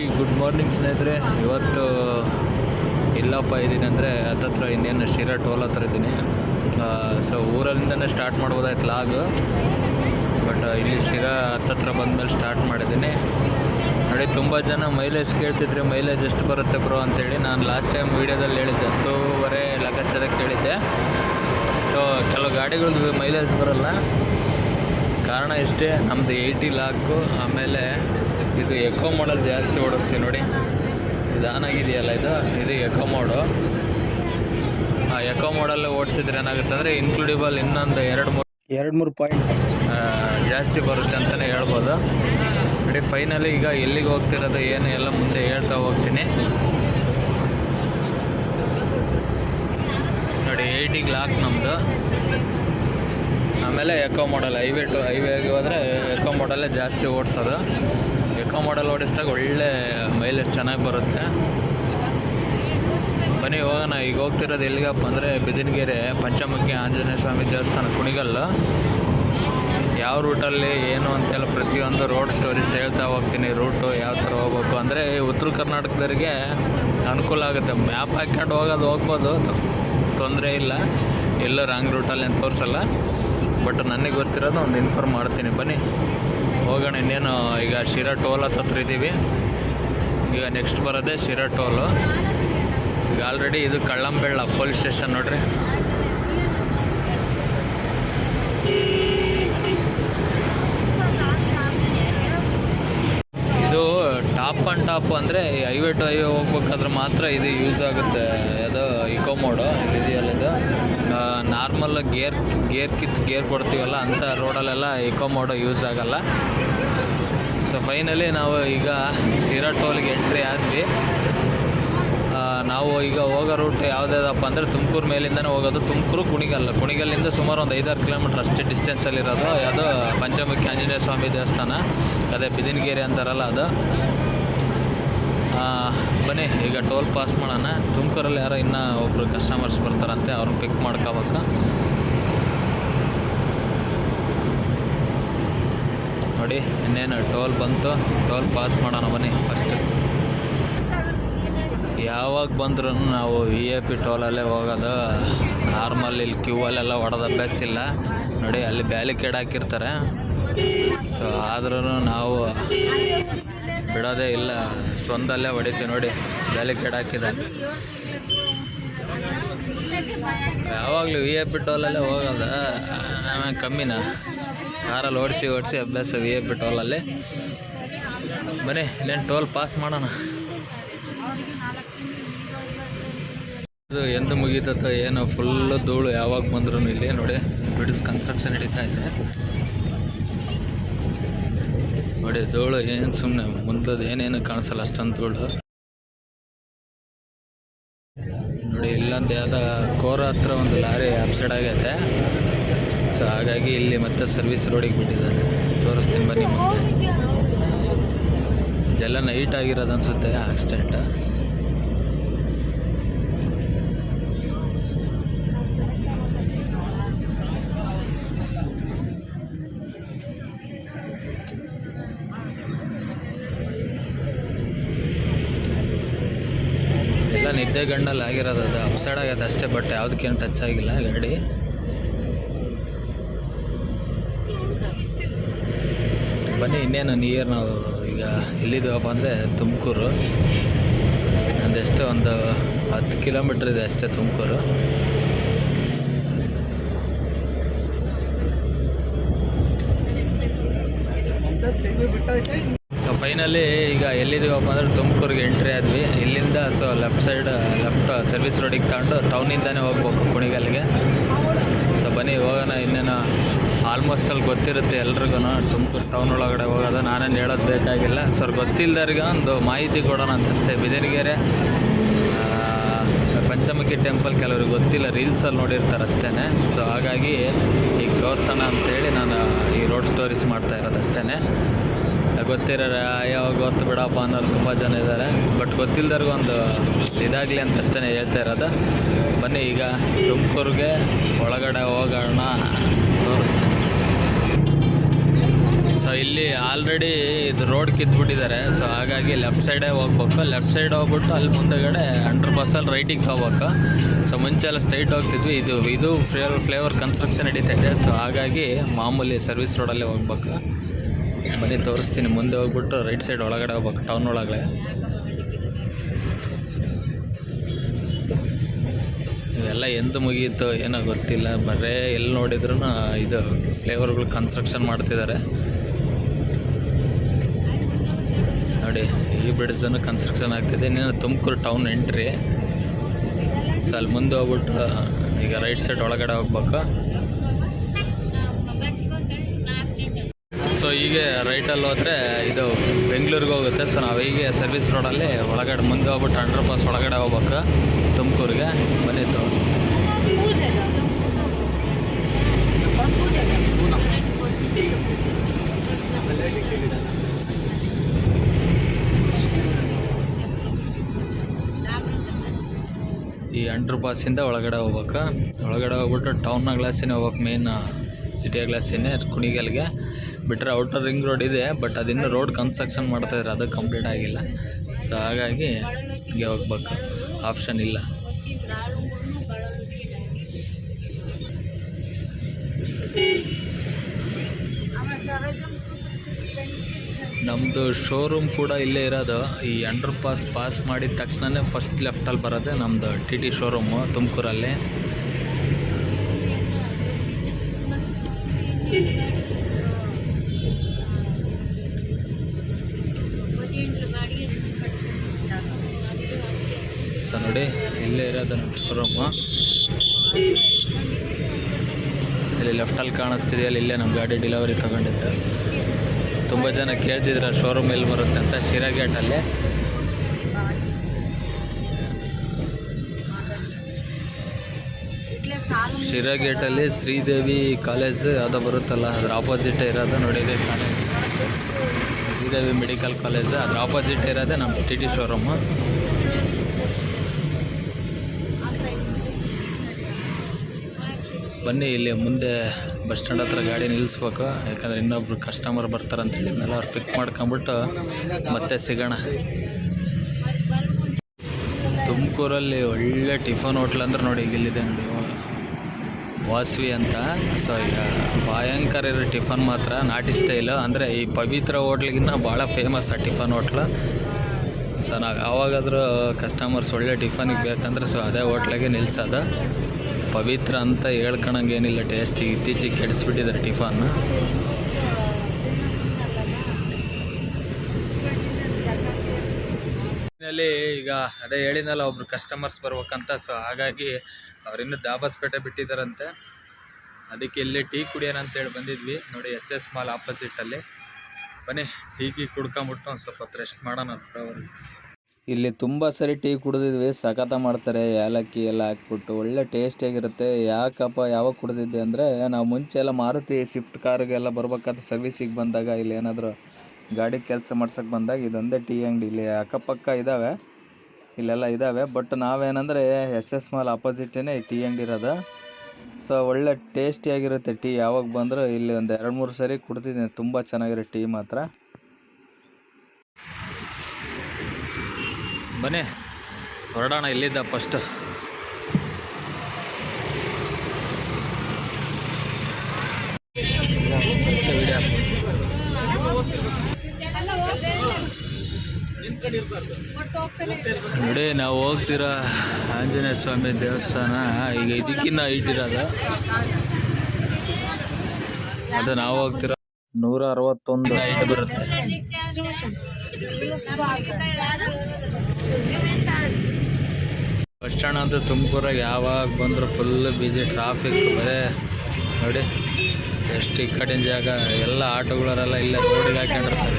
ಈ good morning ಸ್ನೇಹಿತರೆ. ಇವತ್ತು, ಇಲ್ಲಪ್ಪ ಇದ್ದೀನಿ ಅಂದರೆ ಹತ್ತತ್ರ ಇನ್ನೇನು ಶಿರಾ ಟೋಲ್ ಹತ್ರ ಇದ್ದೀನಿ ಸೊ ಊರಲ್ಲಿಂದನೇ ಸ್ಟಾರ್ಟ್ ಮಾಡ್ಬೋದಾಯ್ತು ಲಾಗ್. ಬಟ್ ಇಲ್ಲಿ ಶಿರಾ ಹತ್ತತ್ರ ಬಂದಮೇಲೆ ಸ್ಟಾರ್ಟ್ ಮಾಡಿದ್ದೀನಿ ನೋಡಿ, ತುಂಬ ಜನ ಮೈಲೇಜ್ ಕೇಳ್ತಿದ್ರೆ ಮೈಲೇಜ್ ಎಷ್ಟು ಬರುತ್ತೆ ಬ್ರೋ ಅಂತೇಳಿ ನಾನು ಲಾಸ್ಟ್ ಟೈಮ್ ವೀಡಿಯೋದಲ್ಲಿ ಹೇಳಿದ್ದೆ. ಹತ್ತೂವರೆ ಲೆಕ್ಕಾಚಾರಕ್ಕೆ ಕೇಳಿದ್ದೆ. ಸೊ ಕೆಲವು ಗಾಡಿಗಳದ್ದು ಮೈಲೇಜ್ ಬರೋಲ್ಲ. ಕಾರಣ ಇಷ್ಟೇ ನಮ್ಮದು ಏಯ್ಟಿ ಲಾಕು. ಆಮೇಲೆ ಇದು ಎಕೋ ಮಾಡಲ್ ಜಾಸ್ತಿ ಓಡಿಸ್ತೀವಿ ನೋಡಿ. ಇದು ಆನ್ ಆಗಿದೆಯಲ್ಲ ಇದು? ಇದು ಎಕೋ ಮೋಡು ಆ ಎಕೋ ಮೋಡಲ್ಲಿ ಓಡಿಸಿದ್ರೆ ಏನಾಗುತ್ತೆ ಅಂದರೆ ಇನ್ಕ್ಲೂಡಿಬಲ್ ಇನ್ನೊಂದು ಎರಡು ಮೂರು ಎರಡು ಮೂರು ಪಾಯಿಂಟ್ ಜಾಸ್ತಿ ಬರುತ್ತೆ ಅಂತಲೇ ಹೇಳ್ಬೋದು. ನೋಡಿ ಫೈನಲಿ ಈಗ ಎಲ್ಲಿಗೆ ಹೋಗ್ತಿರೋದು ಏನು ಎಲ್ಲ ಮುಂದೆ ಹೇಳ್ತಾ ಹೋಗ್ತೀನಿ. ನೋಡಿ ಏಯ್ಟಿಗೆ ಲಾಕ್ ನಮ್ಮದು ಆಮೇಲೆ ಎಕೋ ಮಾಡಲ್. ಹೈವೇ ಟು ಹೈವೇಗೆ ಹೋದರೆ ಎಕೋ ಮಾಡಲ್ಲೇ ಜಾಸ್ತಿ ಓಡಿಸೋದು. ಎಕೋ ಮಾಡಲ್ ಓಡಿಸಿದಾಗ ಒಳ್ಳೆ ಮೈಲೇಜ್ ಚೆನ್ನಾಗಿ ಬರುತ್ತೆ. ಬನ್ನಿ, ಹೋಗೋಣ. ಈಗ ಹೋಗ್ತಿರೋದು ಎಲ್ಲಿಗಪ್ಪ ಅಂದರೆ ಬಿದಿನಗೆರೆ, ಪಂಚಮುಖಿ, ಆಂಜನೇಯ ಸ್ವಾಮಿ ದೇವಸ್ಥಾನ, ಕುಣಿಗಲ್ಲ. ಯಾವ ರೂಟಲ್ಲಿ ಏನು ಅಂತೆಲ್ಲ ಪ್ರತಿಯೊಂದು ರೋಡ್ ಸ್ಟೋರೀಸ್ ಹೇಳ್ತಾ ಹೋಗ್ತೀನಿ. ರೂಟು ಯಾವ ಥರ ಹೋಗ್ಬೇಕು ಅಂದರೆ ಉತ್ತರ ಕರ್ನಾಟಕದವರಿಗೆ ಅನುಕೂಲ ಆಗುತ್ತೆ. ಮ್ಯಾಪ್ ಹಾಕ್ಕೊಂಡು ಹೋಗೋದು ಹೋಗ್ಬೋದು. ತೊಂದರೆ ಇಲ್ಲ. ಎಲ್ಲ ರಾಂಗ್ ರೂಟಲ್ಲಿ ಏನು ತೋರಿಸಲ್ಲ. ಬಟ್ ನನಗೆ ಗೊತ್ತಿರೋದು ಒಂದು ಇನ್ಫಾರ್ಮ್ ಮಾಡ್ತೀನಿ. ಬನ್ನಿ. ಹೋಗೋಣ, ಇನ್ನೇನು ಈಗ ಶಿರಾ ಟೋಲ್ ಹತ್ರ ಇದ್ದೀವಿ ಈಗ ನೆಕ್ಸ್ಟ್ ಬರೋದೇ ಶಿರಾ ಟೋಲು. ಈಗ ಆಲ್ರೆಡಿ ಇದು ಕಳ್ಳಂಬೆಳ್ಳ ಪೊಲೀಸ್ ಸ್ಟೇಷನ್ ನೋಡ್ರಿ. ಇದು ಟಾಪ್ ಆ್ಯಂಡ್ ಟಾಪ್ ಅಂದರೆ ಹೈವೇ ಟು ಹೈವೇ ಹೋಗ್ಬೇಕಾದ್ರೆ ಮಾತ್ರ ಇದು ಯೂಸ್ ಆಗುತ್ತೆ. ಅದು ಇಕೋ ಮೋಡು ಇದೆಯಲ್ಲ ಇದು. ನಾರ್ಮಲ್ ಗೇರ್ ಗೇರ್ ಕಿತ್ತು ಗೇರ್ ಕೊಡ್ತೀವಲ್ಲ ಅಂಥ ರೋಡಲ್ಲೆಲ್ಲ ಇಕೋ ಮೋಡೋ ಯೂಸ್ ಆಗೋಲ್ಲ. ಸೊ ಫೈನಲಿ ನಾವು ಈಗ ಶಿರಾ ಟೋಲ್ಗೆ ಎಂಟ್ರಿ ಆದ್ವಿ ನಾವು ಈಗ ಹೋಗೋ ರೂಟ್ ಯಾವುದ್ಯಾವ್ದಪ್ಪ ಅಂದರೆ ತುಮಕೂರು ಮೇಲಿಂದನೇ ಹೋಗೋದು. ತುಮಕೂರು ಕುಣಿಗಲ್ ಕುಣಿಗಲ್ಲಿಂದ ಸುಮಾರು ಒಂದು ಐದಾರು ಕಿಲೋಮೀಟ್ರ್ ಅಷ್ಟೇ ಡಿಸ್ಟೆನ್ಸಲ್ಲಿರೋದು ಅದು ಪಂಚಮುಖಿ ಆಂಜನೇಯ ಸ್ವಾಮಿ ದೇವಸ್ಥಾನ. ಅದೇ ಬಿದಿನಗಿರಿ ಅಂತಾರಲ್ಲ ಅದು. ಬನ್ನಿ, ಈಗ ಟೋಲ್ ಪಾಸ್ ಮಾಡೋಣ. ತುಮಕೂರಲ್ಲಿ ಯಾರೋ ಇನ್ನೂ ಒಬ್ಬರು ಕಸ್ಟಮರ್ಸ್ ಬರ್ತಾರಂತೆ, ಅವ್ರನ್ನ ಪಿಕ್ ಮಾಡ್ಕೋಬೇಕು. ನೋಡಿ, ಇನ್ನೇನು ಟೋಲ್ ಬಂತು. ಟೋಲ್ ಪಾಸ್ ಮಾಡೋಣ ಬನ್ನಿ ಫಸ್ಟ್ ಯಾವಾಗ ಬಂದ್ರೂ ನಾವು ವಿ ಎ ಪಿ ಟೋಲಲ್ಲೇ ಹೋಗೋದು. ನಾರ್ಮಲ್ ಇಲ್ಲಿ ಕ್ಯೂ ಅಲ್ಲೆಲ್ಲ ಹೊಡೆದ ಅಭ್ಯಾಸ ಇಲ್ಲ ನೋಡಿ, ಅಲ್ಲಿ ಬ್ಯಾಲಿಕೇಡ್ ಹಾಕಿರ್ತಾರೆ. ಸೊ ಆದ್ರೂ ನಾವು ಬಿಡೋದೇ ಇಲ್ಲ. ಸ್ವಂದಲ್ಲೇ ಹೊಡಿತೀವಿ ನೋಡಿ. ಬ್ಯಾಲಿಕೇಡ್ ಹಾಕಿದೆ. ಯಾವಾಗಲೂ ವಿ ಎ ಪಿ ಟೋಲಲ್ಲೇ ಹೋಗೋದು. ಆಮೇಲೆ ಕಮ್ಮಿನ. ಕಾರಲ್ಲಿ ಓಡಿಸಿ ಓಡಿಸಿ ಅಭ್ಯಾಸ ವಿ ಎ ಪಿ ಟೋಲಲ್ಲಿ ಬನ್ನಿ, ಇಲ್ಲೇನು ಟೋಲ್ ಪಾಸ್ ಮಾಡೋಣ. ಇದು ಎಂದು ಮುಗೀತತ್ತೋ ಏನೋ ಫುಲ್ಲು ಧೂಳು ಯಾವಾಗ ಬಂದ್ರು ಇಲ್ಲಿ ನೋಡಿ. ಬ್ರಿಟಿಷ್ ಕನ್ಸ್ಟ್ರಕ್ಷನ್ ನಡೀತಾ ಇದೆ. ನೋಡಿ, ಧೂಳು ಏನು ಸುಮ್ಮನೆ ಮುಂದದ್ದು ಏನೇನು ಕಾಣಿಸಲ್ಲ ಅಷ್ಟೊಂದು ಧೂಳು. ನೋಡಿ, ಇಲ್ಲೊಂದು ಯಾವುದೋ ಕೋರ ಹತ್ರ ಒಂದು ಲಾರಿ ಅಪ್ಸೈಡ್ ಆಗೈತೆ. ಸೊ ಹಾಗಾಗಿ ಇಲ್ಲಿ ಮತ್ತೆ ಸರ್ವಿಸ್ ರೋಡಿಗೆ ಬಿಟ್ಟಿದ್ದಾರೆ. ತೋರಿಸ್ತೀನಿ ಬನ್ನಿ ಮುಂದೆ. ಇದೆಲ್ಲ ನೈಟ್ ಆಗಿರೋದು ಅನ್ಸುತ್ತೆ ಆಕ್ಸಿಡೆಂಟ್ ನಿದ್ದೆ ಗಂಡಲ್ಲಿ ಆಗಿರೋದು ಅದು ಅಪ್ಸೈಡ್ ಆಗೈತೆ ಅಷ್ಟೇ ಬಟ್ ಯಾವುದಕ್ಕೇನು ಟಚ್ ಆಗಿಲ್ಲ ಗಾಡಿ ಬನ್ನಿ, ಇನ್ನೇನು ನಿಯರ್ ನಾವು ಈಗ ಎಲ್ಲಿದ್ದೀವಪ್ಪ ಅಂದರೆ ತುಮಕೂರು. ಒಂದೆಷ್ಟು ಒಂದು ಹತ್ತು ಕಿಲೋಮೀಟ್ರ್ ಇದೆ ಅಷ್ಟೇ ತುಮಕೂರು. ಫೈನಲಿ ಈಗ ಎಲ್ಲಿದ್ದೀವಪ್ಪ ಅಂದ್ರೆ ತುಮಕೂರಿಗೆ ಎಂಟ್ರಿ ಆದ್ವಿ. ಇಲ್ಲಿಂದ so left side left service ರೋಡಿಗೆ ತಗೊಂಡು ಟೌನಿಂದಾನೇ ಹೋಗ್ಬೇಕು ಕುಣಿಗಲ್ಗೆ ಸೊ ಬನ್ನಿ ಹೋಗೋಣ. ಇನ್ನೇನು ಆಲ್ಮೋಸ್ಟ್ ಅಲ್ಲಿ ಗೊತ್ತಿರುತ್ತೆ ಎಲ್ರಿಗೂ ತುಮಕೂರು ಟೌನ್ ಒಳಗಡೆ ಹೋಗೋದು. ನಾನೇನು ಹೇಳೋದು ಬೇಕಾಗಿಲ್ಲ. ಸರ್ ಗೊತ್ತಿಲ್ಲದವ್ರಿಗೆ ಒಂದು ಮಾಹಿತಿ ಕೊಡೋಣ ಅಂತ ಅಷ್ಟೇ. ಬಿದಿನಗೆರೆ ಆ, ಪಂಚಮುಖಿ ಟೆಂಪಲ್ ಕೆಲವ್ರಿಗೆ ಗೊತ್ತಿಲ್ಲ. ರೀಲ್ಸಲ್ಲಿ ನೋಡಿರ್ತಾರೆ ಅಷ್ಟೇ ಸೊ ಹಾಗಾಗಿ ಈಗ ತೋರ್ಸೋಣ ಅಂತೇಳಿ ನಾನು ಈ ರೋಡ್ ಸ್ಟೋರೀಸ್ ಮಾಡ್ತಾ ಇರೋದು ಅಷ್ಟೇ ಗೊತ್ತಿರೋರು ಯಾವಾಗ ಗೊತ್ತು ಬಿಡಪ್ಪ ಅನ್ನೋರು ತುಂಬ ಜನ ಇದ್ದಾರೆ. ಬಟ್ ಗೊತ್ತಿಲ್ಲದವ್ರಿಗೂ ಒಂದು ಇದಾಗಲಿ ಅಂತ ಅಷ್ಟೇ ಹೇಳ್ತಾ ಇರೋದು. ಬನ್ನಿ, ಈಗ ತುಮಕೂರಿಗೆ ಒಳಗಡೆ ಹೋಗೋಣ ತೋರಿಸ್ತೀನಿ. ಸೊ ಇಲ್ಲಿ ಆಲ್ರೆಡಿ ಇದು ರೋಡ್ ಕಿತ್ಬಿಟ್ಟಿದ್ದಾರೆ. ಸೊ ಹಾಗಾಗಿ ಲೆಫ್ಟ್ ಸೈಡೇ ಹೋಗ್ಬೇಕು. ಲೆಫ್ಟ್ ಸೈಡ್ ಹೋಗ್ಬಿಟ್ಟು ಅಲ್ಲಿ ಮುಂದೆಗಡೆ ಅಂಡರ್ ಬಸ್ಸಲ್ಲಿ ರೈಟಿಗೆ ಹೋಗ್ಬೇಕು. ಸೊ ಮುಂಚೆ ಎಲ್ಲ ಸ್ಟ್ರೈಟ್ ಹೋಗ್ತಿದ್ವಿ. ಇದು ಇದು ಫ್ಲೇವರ್ ಫ್ಲೇವರ್ ಕನ್ಸ್ಟ್ರಕ್ಷನ್ ನಡೀತಾ ಇದೆ. ಸೊ ಹಾಗಾಗಿ ಮಾಮೂಲಿ ಸರ್ವಿಸ್ ರೋಡಲ್ಲೇ ಹೋಗ್ಬೇಕು. ಬನ್ನಿ, ತೋರಿಸ್ತೀನಿ. ಮುಂದೆ ಹೋಗ್ಬಿಟ್ಟು ರೈಟ್ ಸೈಡ್ ಒಳಗಡೆ ಹೋಗ್ಬೇಕು ಟೌನ್ ಒಳಗಡೆ. ಇವೆಲ್ಲ ಎಂದು ಮುಗೀತು ಏನೋ ಗೊತ್ತಿಲ್ಲ. ಬರೇ ಎಲ್ಲಿ ನೋಡಿದ್ರು ಇದು ಫ್ಲೇವರ್ಗಳು ಕನ್ಸ್ಟ್ರಕ್ಷನ್ ಮಾಡ್ತಿದ್ದಾರೆ. ನೋಡಿ, ಈ ಬ್ರಿಡ್ಜನ್ನು ಕನ್ಸ್ಟ್ರಕ್ಷನ್ ಆಗ್ತಿದೆ. ಇನ್ನೇನು ತುಮಕೂರು ಟೌನ್ ಎಂಟ್ರಿ ಸೊ ಅಲ್ಲಿ ಮುಂದೆ ಹೋಗ್ಬಿಟ್ಟು ಈಗ ರೈಟ್ ಸೈಡ್ ಒಳಗಡೆ ಹೋಗ್ಬೇಕು. ಸೊ ಹೀಗೆ ರೈಟಲ್ಲಿ ಹೋದರೆ ಇದು ಬೆಂಗಳೂರಿಗೆ ಹೋಗುತ್ತೆ. ಸೊ ನಾವು ಹೀಗೆ ಸರ್ವಿಸ್ ರೋಡಲ್ಲಿ ಒಳಗಡೆ ಮುಂದೆ ಹೋಗ್ಬಿಟ್ಟು ಅಂಡರ್ ಪಾಸ್ ಒಳಗಡೆ ಹೋಗ್ಬೇಕು. ತುಮಕೂರಿಗೆ. ಬಂದಿತ್ತು ಈ ಅಂಡರ್ ಪಾಸಿಂದ ಒಳಗಡೆ ಹೋಗ್ಬೇಕು. ಒಳಗಡೆ ಹೋಗ್ಬಿಟ್ಟು ಟೌನ್ನ ಗ್ಲಾಸಿನ ಹೋಗ್ಬೇಕು ಮೇನ್ ಸಿಟಿಯ ಗ್ಲಾಸಿನೇ ಕುಣಿಗಲ್ಗೆ ಬಿಟ್ಟರೆ ಔಟರ್ ರಿಂಗ್ ರೋಡ್ ಇದೆ ಬಟ್ ಅದಿನ್ನೂ ರೋಡ್ ಕನ್ಸ್ಟ್ರಕ್ಷನ್ ಮಾಡ್ತಾ ಇದ್ರೆ ಅದು ಕಂಪ್ಲೀಟ್ ಆಗಿಲ್ಲ. ಸೊ ಹಾಗಾಗಿ ಹೀಗೆ ಹೋಗ್ಬೇಕು. ಆಪ್ಷನ್ ಇಲ್ಲ. ನಮ್ಮದು ಶೋರೂಮ್ ಕೂಡ ಇಲ್ಲೇ ಇರೋದು. ಈ ಅಂಡರ್ ಪಾಸ್ ಪಾಸ್ ಮಾಡಿದ ತಕ್ಷಣವೇ ಫಸ್ಟ್ ಲೆಫ್ಟಲ್ಲಿ ಬರೋದೇ ನಮ್ಮದು ಟಿ ಟಿ ಶೋರೂಮು ತುಮಕೂರಲ್ಲಿ. ಇರೋದು ಶೋರೂಮು ಇಲ್ಲಿ ಲೆಫ್ಟಲ್ಲಿ ಕಾಣಿಸ್ತಿದೆ, ಅಲ್ಲಿ ಇಲ್ಲೇ ನಮ್ಮ ಗಾಡಿ ಡೆಲಿವರಿ ತೊಗೊಂಡಿದ್ದೆ. ತುಂಬ ಜನ ಕೇಳ್ತಿದ್ರು ಶೋರೂಮ್ ಎಲ್ಲಿ ಬರುತ್ತೆ? ಅಂತ ಶಿರಾ ಗೇಟಲ್ಲಿ ಶಿರಾ ಗೇಟಲ್ಲಿ ಶ್ರೀದೇವಿ ಕಾಲೇಜ್ ಯಾವುದೋ ಬರುತ್ತಲ್ಲ, ಅದ್ರ ಆಪೋಸಿಟ್ ಇರೋದು ನೋಡಿದೆ ಕಾಲೇಜ್ ಶ್ರೀದೇವಿ ಮೆಡಿಕಲ್ ಕಾಲೇಜ್ ಅದ್ರ ಆಪೋಸಿಟ್ ಇರೋದೇ ನಮ್ಮ ಟಿ ಟಿ ಶೋರೂಮು ಬನ್ನಿ ಇಲ್ಲಿ ಮುಂದೆ ಬಸ್ ಸ್ಟ್ಯಾಂಡ್ ಹತ್ರ ಗಾಡಿ ನಿಲ್ಲಿಸ್ಬೇಕು. ಯಾಕಂದ್ರೆ ಇನ್ನೊಬ್ರು ಕಸ್ಟಮರ್ ಬರ್ತಾರೆ ಅಂತ ಹೇಳಿದ್ನಲ್ಲ, ಅವ್ರು ಪಿಕ್ ಮಾಡ್ಕೊಂಬಿಟ್ಟು ಮತ್ತೆ ಸಿಗೋಣ. ತುಮಕೂರಲ್ಲಿ ಒಳ್ಳೆ ಟಿಫನ್ ಹೋಟ್ಲ್ ಅಂದ್ರೆ ನೋಡಿ ಈಗ ಇಲ್ಲಿದೆ ನೋಡಿ. ವಾಸ್ವಿ ಅಂತ. ಸೊ ಈಗ ಭಯಂಕರ ಇರೋ ಟಿಫನ್ ಮಾತ್ರ, ನಾಟಿ ಸ್ಟೈಲು ಅಂದರೆ ಈ ಪವಿತ್ರ ಹೋಟ್ಲಿಗಿನ್ನ ಭಾಳ ಫೇಮಸ್ ಆ ಟಿಫನ್ ಹೋಟ್ಲು. ಸೊ ನಾವು ಯಾವಾಗಾದರೂ ಕಸ್ಟಮರ್ಸ್ ಒಳ್ಳೆ ಟಿಫನಿಗೆ ಬೇಕಂದ್ರೆ ಸೊ ಅದೇ ಹೋಟ್ಲಾಗೆ ನಿಲ್ಸೋದು. ಪವಿತ್ರ ಅಂತ ಹೇಳ್ಕೊಳಂಗೆ ಏನಿಲ್ಲ ಟೇಸ್ಟಿಗೆ ಇತ್ತೀಚೆಗೆ ಕೆಡಿಸ್ಬಿಟ್ಟಿದ್ದಾರೆ ಟಿಫನ್. ಈಗ ಅದೇ ಹೇಳಿನಲ್ಲ ಒಬ್ರು ಕಸ್ಟಮರ್ಸ್ ಬರ್ಬೇಕಂತ. ಸೊ ಹಾಗಾಗಿ ಅವ್ರಿನ್ನೂ ಪೇಟೆ ಬಿಟ್ಟಿದ್ದಾರಂತೆ. ಅದಕ್ಕೆ ಇಲ್ಲಿ ಟೀ ಕುಡಿಯೋಣ ಅಂತೇಳಿ ಬಂದಿದ್ವಿ. ನೋಡಿ, ಎಸ್ ಎಸ್ ಮಾಲ್ ಆಪೋಸಿಟಲ್ಲಿ ಬನ್ನಿ, ಟೀ ಗೀ ಕುಡ್ಕೊಂಬಿಟ್ಟು ಒಂದು ಸ್ವಲ್ಪ ರೆಸ್ಟ್ ಮಾಡೋಣ ಅಂತ. ಇಲ್ಲಿ ತುಂಬ ಸರಿ ಟೀ ಕುಡಿದಿದ್ವಿ. ಸಖತ ಮಾಡ್ತಾರೆ. ಏಲಕ್ಕಿ ಎಲ್ಲ ಹಾಕ್ಬಿಟ್ಟು ಒಳ್ಳೆ ಟೇಸ್ಟಿಯಾಗಿರುತ್ತೆ ಯಾಕಪ್ಪ ಯಾವಾಗ ಕುಡಿದಿದ್ದೆ ಅಂದರೆ ನಾವು ಮುಂಚೆ ಎಲ್ಲ ಮಾರುತಿ ಸ್ವಿಫ್ಟ್ ಕಾರ್ಗೆಲ್ಲ ಬರ್ಬೇಕಾದ್ರೆ ಸರ್ವಿಸಿಗೆ ಬಂದಾಗ ಇಲ್ಲಿ ಏನಾದರೂ ಗಾಡಿ ಕೆಲಸ ಮಾಡ್ಸೋಕೆ ಬಂದಾಗ ಇದೊಂದೇ ಟೀ ಅಂಗಡಿ. ಇಲ್ಲಿ ಅಕ್ಕಪಕ್ಕ ಇದ್ದಾವೆ ಇಲ್ಲೆಲ್ಲ ಇದ್ದಾವೆ ಬಟ್ ನಾವೇನಂದರೆ ಎಸ್ ಎಸ್ ಮಾಲ್ ಆಪೋಸಿಟೇ ಟೀ ಅಂಗಡಿ ಇರೋದು. ಸೊ ಒಳ್ಳೆ ಟೇಸ್ಟಿಯಾಗಿರುತ್ತೆ ಟೀ. ಯಾವಾಗ ಬಂದರೂ ಇಲ್ಲಿ ಒಂದು ಎರಡು ಮೂರು ಸರಿ ಕುಡ್ತಿದ್ದೀನಿ ತುಂಬ ಚೆನ್ನಾಗಿರೋ ಟೀ ಮಾತ್ರ. ಬನ್ನಿ. ಹೊರಡೋಣ ಇಲ್ಲಿದ್ದ ಫಸ್ಟ್ ನೋಡಿ ನಾವು ಹೋಗ್ತಿರೋ ಆಂಜನೇಯ ಸ್ವಾಮಿ ದೇವಸ್ಥಾನ. ಈಗ ಇದಕ್ಕಿನ್ನ ಹೈಟ್ ಇರೋದು. ಅದು ನಾವು ಹೋಗ್ತಿರೋ? ನೂರ ಅರವತ್ತೊಂದು. ಐಟ್ ಬರುತ್ತೆ. ಬಸ್ ಸ್ಟ್ಯಾಂಡ್ ಅಂತ ತುಮಕೂರಾಗ ಯಾವಾಗ ಬಂದರೂ ಫುಲ್ ಬಿಸಿ ಟ್ರಾಫಿಕ್ ಬರೇ ನೋಡಿ. ಎಷ್ಟು ಈ ಜಾಗ ಎಲ್ಲ ಆಟೋಗಳರೆಲ್ಲ ಇಲ್ಲೇ ರೋಡಿಗೆ ಹಾಕೊಂಡಿರ್ತಾರೆ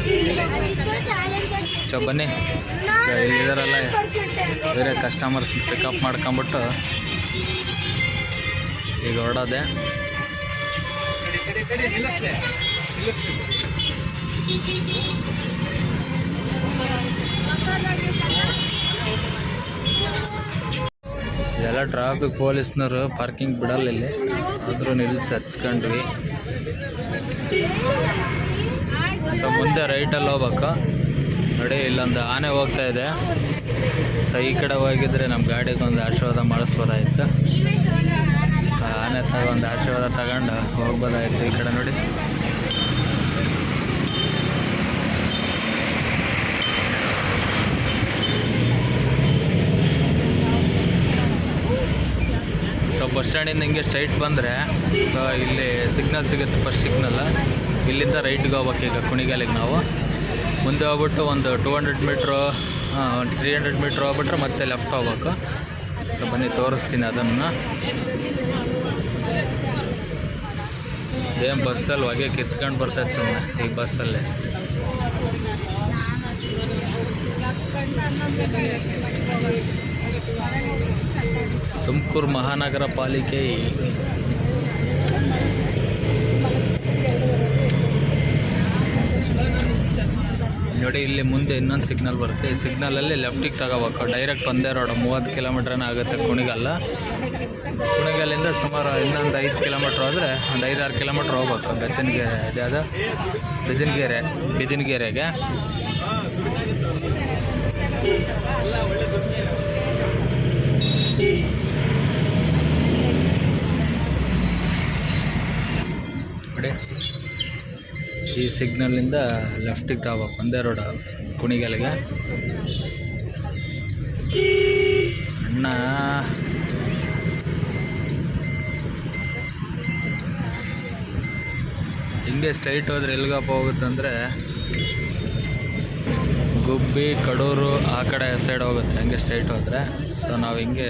ಸೊ ಬನ್ನಿ. ಇಲ್ಲಿದಾರಲ್ಲ ಬೇರೆ ಕಸ್ಟಮರ್ಸ್ ಪಿಕಪ್ ಮಾಡ್ಕೊಂಬಿಟ್ಟು ಈಗ ಹೊರಡೋದೆ. ಇದೆಲ್ಲ ಟ್ರಾಫಿಕ್ ಪೊಲೀಸ್ನವರು ಪಾರ್ಕಿಂಗ್ ಬಿಡಲ್ಲ ಇಲ್ಲಿ. ಆದರೂ ನಿಲ್ಲಿಸಿ ಹಚ್ಕೊಂಡ್ವಿ ಸೊ ಮುಂದೆ ರೈಟಲ್ಲಿ ಹೋಗ್ಬೇಕು. ನೋಡಿ, ಇಲ್ಲೊಂದು ಆನೆ ಹೋಗ್ತಾ ಇದೆ. ಸೊ ಈ ಕಡೆ ಹೋಗಿದ್ರೆ ನಮ್ಮ ಗಾಡಿಗೆ ಒಂದು ಆಶೀರ್ವಾದ ಮಾಡಿಸ್ಬೋದಾಯ್ತು. ಆನೆ ತಗೊಂಡು ಆಶೀರ್ವಾದ ತಗೊಂಡು ಹೋಗ್ಬೋದಾಯ್ತು ಈ ಕಡೆ ನೋಡಿ ಸೊ ಬಸ್ ಸ್ಟ್ಯಾಂಡಿಂದ ಹಿಂಗೆ ಸ್ಟ್ರೈಟ್ ಬಂದರೆ ಸೊ ಇಲ್ಲಿ ಸಿಗ್ನಲ್ ಸಿಗುತ್ತೆ ಫಸ್ಟ್ ಸಿಗ್ನಲ್. ಇಲ್ಲಿಂದ ರೈಟ್ಗೆ ಹೋಗ್ಬೇಕು ಈಗ ಕುಣಿಗಾಲಿಗೆ ನಾವು. ಮುಂದೆ ಹೋಗ್ಬಿಟ್ಟು ಒಂದು two hundred metre three hundred metre ಹೋಗ್ಬಿಟ್ರೆ ಮತ್ತೆ ಲೆಫ್ಟ್ ಹೋಗ್ಬೇಕು. ಸೊ ಬನ್ನಿ, ತೋರಿಸ್ತೀನಿ ಅದನ್ನು. ಏನು ಬಸ್ಸಲ್ಲಿ ಹೊಗೆ ಕಿತ್ಕೊಂಡು ಬರ್ತೈತೆ ಸುಮ್ಮನೆ ಈ ಬಸ್ಸಲ್ಲೇ. ತುಮಕೂರು ಮಹಾನಗರ ಪಾಲಿಕೆ ನೋಡಿ, ಇಲ್ಲಿ ಮುಂದೆ ಇನ್ನೊಂದು ಸಿಗ್ನಲ್ ಬರುತ್ತೆ. ಈ ಸಿಗ್ನಲಲ್ಲಿ ಲೆಫ್ಟಿಗೆ ತಗೋಬೇಕು. ಡೈರೆಕ್ಟ್ ಒಂದೇ ರೋಡ್ ಮೂವತ್ತು ಕಿಲೋಮೀಟ್ರನ ಆಗುತ್ತೆ ಕುಣಿಗಲ್ಲ. ಕುಣಿಗಲ್ಲಿಂದ ಸುಮಾರು ಇನ್ನೊಂದು ಐದು ಕಿಲೋಮೀಟ್ರ್ ಹೋದರೆ ಒಂದು ಐದಾರು ಕಿಲೋಮೀಟ್ರ್ ಹೋಗ್ಬೇಕು ಬೆತ್ತನಗೆರೆ. ಅದ್ಯಾವುದು ಬಿದಿನಗೆರೆ ಬಿದಿನಗೆರೆಗೆ. ನೋಡಿ ಈ ಸಿಗ್ನಲ್ಲಿಂದ ಲೆಫ್ಟಿಗೆ ತಗೋಬೇಕು ಒಂದೇ ರೋಡ ಕುಣಿಗಲ್ಗೆ ಅಣ್ಣ. ಹಿಂಗೆ ಸ್ಟ್ರೈಟ್ ಹೋದ್ರೆ ಎಲ್ಗಪ್ಪ ಹೋಗುತ್ತಂದರೆ ಗುಬ್ಬಿ, ಕಡೂರು ಆ ಕಡೆ ಸೈಡ್ ಹೋಗುತ್ತೆ ಹಂಗೆ ಸ್ಟ್ರೈಟ್ ಹೋದರೆ. ಸೊ ನಾವು ಹಿಂಗೆ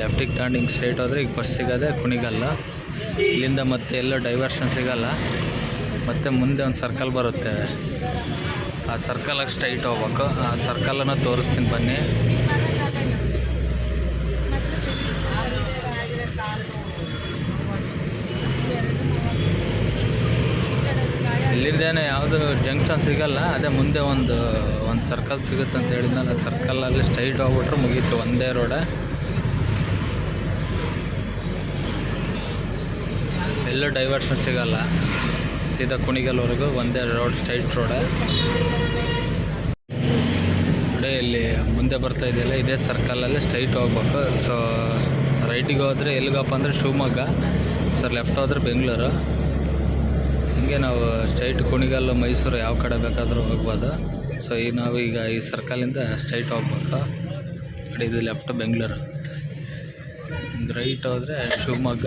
ಲೆಫ್ಟಿಗೆ ತಗೊಂಡು ಹಿಂಗೆ ಸ್ಟ್ರೈಟ್ ಹೋದರೆ ಈಗ ಬಸ್ ಸಿಗೋದೆ ಕುಣಿಗಲ್ಲ. ಇಲ್ಲಿಂದ ಮತ್ತೆ ಎಲ್ಲೋ ಡೈವರ್ಷನ್ ಸಿಗಲ್ಲ. ಮತ್ತೆ ಮುಂದೆ ಒಂದು ಸರ್ಕಲ್ ಬರುತ್ತೆ. ಆ ಸರ್ಕಲಾಗಿ ಸ್ಟ್ರೈಟ್ ಹೋಗ್ಬೇಕು. ಆ ಸರ್ಕಲನ್ನು ತೋರಿಸ್ತೀನಿ ಬನ್ನಿ. ಇಲ್ಲಿದ್ದೇನೆ ಯಾವುದು ಜಂಕ್ಷನ್ ಸಿಗಲ್ಲ, ಅದೇ ಮುಂದೆ ಒಂದು ಒಂದು ಸರ್ಕಲ್ ಸಿಗುತ್ತೆ ಅಂತ ಹೇಳಿದ್ನಲ್ಲ ಸರ್ಕಲಲ್ಲಿ ಸ್ಟ್ರೈಟ್ ಹೋಗ್ಬಿಟ್ರೆ ಮುಗೀತು, ಒಂದೇ ರೋಡ ಎಲ್ಲೂ ಡೈವರ್ಷನ್ ಸಿಗಲ್ಲ. ಸೀದಾ ಕುಣಿಗಲ್ವರೆಗೂ ಒಂದೇ ರೋಡ್ ಸ್ಟ್ರೈಟ್ ರೋಡ ನೋಡಿ, ಇಲ್ಲಿ ಮುಂದೆ ಬರ್ತಾ ಇದೆಯಲ್ಲ ಇದೇ ಸರ್ಕಲಲ್ಲಿ ಸ್ಟ್ರೈಟ್ ಹೋಗ್ಬೇಕು. ಸೊ ರೈಟಿಗೆ ಹೋದರೆ ಎಲ್ಲಿಗಪ್ಪ ಅಂದರೆ ಶಿವಮೊಗ್ಗ. ಸರ್ ಲೆಫ್ಟ್ ಹೋದ್ರೆ ಬೆಂಗಳೂರು. ಹೀಗೆ ನಾವು ಸ್ಟ್ರೈಟ್ ಕುಣಿಗಲ್ಲು, ಮೈಸೂರು ಯಾವ ಕಡೆ ಬೇಕಾದರೂ ಹೋಗ್ಬೋದು. ಸೊ ಈ ನಾವು ಈಗ ಈ ಸರ್ಕಲಿಂದ ಸ್ಟ್ರೈಟ್ ಹೋಗ್ಬೇಕು. ನೋಡಿ, ಇದು ಲೆಫ್ಟ್ ಬೆಂಗಳೂರು. ರೈಟ್ ಹೋದರೆ ಶಿವಮೊಗ್ಗ.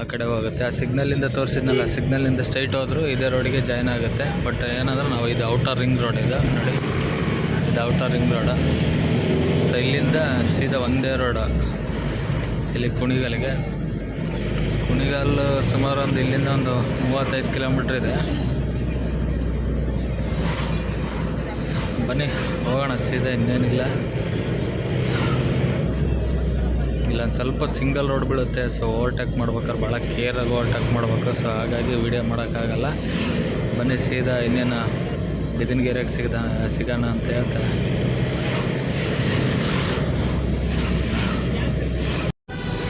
ಆ ಕಡೆ ಹೋಗುತ್ತೆ. ಆ ಸಿಗ್ನಲಿಂದ ತೋರಿಸಿದ್ನಲ್ಲ, ಸಿಗ್ನಲಿಂದ ಸ್ಟ್ರೈಟ್ ಹೋದರೂ ಇದೇ ರೋಡಿಗೆ ಜಾಯ್ನ್ ಆಗುತ್ತೆ. ಬಟ್ ಏನಂದ್ರೆ ನಾವು ಇದು ಔಟರ್ ರಿಂಗ್ ರೋಡ್ ಇದು, ನೋಡಿ. ಇದು ಔಟರ್ ರಿಂಗ್ ರೋಡ ಸೊ ಇಲ್ಲಿಂದ ಸೀದಾ ಒಂದೇ ರೋಡ ಇಲ್ಲಿ ಕುಣಿಗಲ್ಗೆ ಕುಣಿಗಲ್ ಸುಮಾರು ಒಂದು ಇಲ್ಲಿಂದ ಒಂದು ಮೂವತ್ತೈದು ಕಿಲೋಮೀಟ್ರ್ ಇದೆ. ಬನ್ನಿ, ಹೋಗೋಣ. ಸೀದಾ ಇನ್ನೇನಿಲ್ಲ. ಇಲ್ಲೊಂದು ಸ್ವಲ್ಪ ಸಿಂಗಲ್ ರೋಡ್ ಬೀಳುತ್ತೆ ಸೊ ಓವರ್ಟೇಕ್ ಮಾಡ್ಬೇಕಾದ್ರೆ ಭಾಳ ಕೇರಾಗಿ ಓವರ್ಟೇಕ್ ಮಾಡ್ಬೇಕು. ಸೊ ಹಾಗಾಗಿ ವಿಡಿಯೋ ಮಾಡೋಕ್ಕಾಗಲ್ಲ. ಬನ್ನಿ, ಸೀದಾ ಇನ್ನೇನು ಬಿದಿನಗೆರೆಗೆ ಸಿಗದ, ಸಿಗೋಣ ಅಂತ ಹೇಳ್ತಾರೆ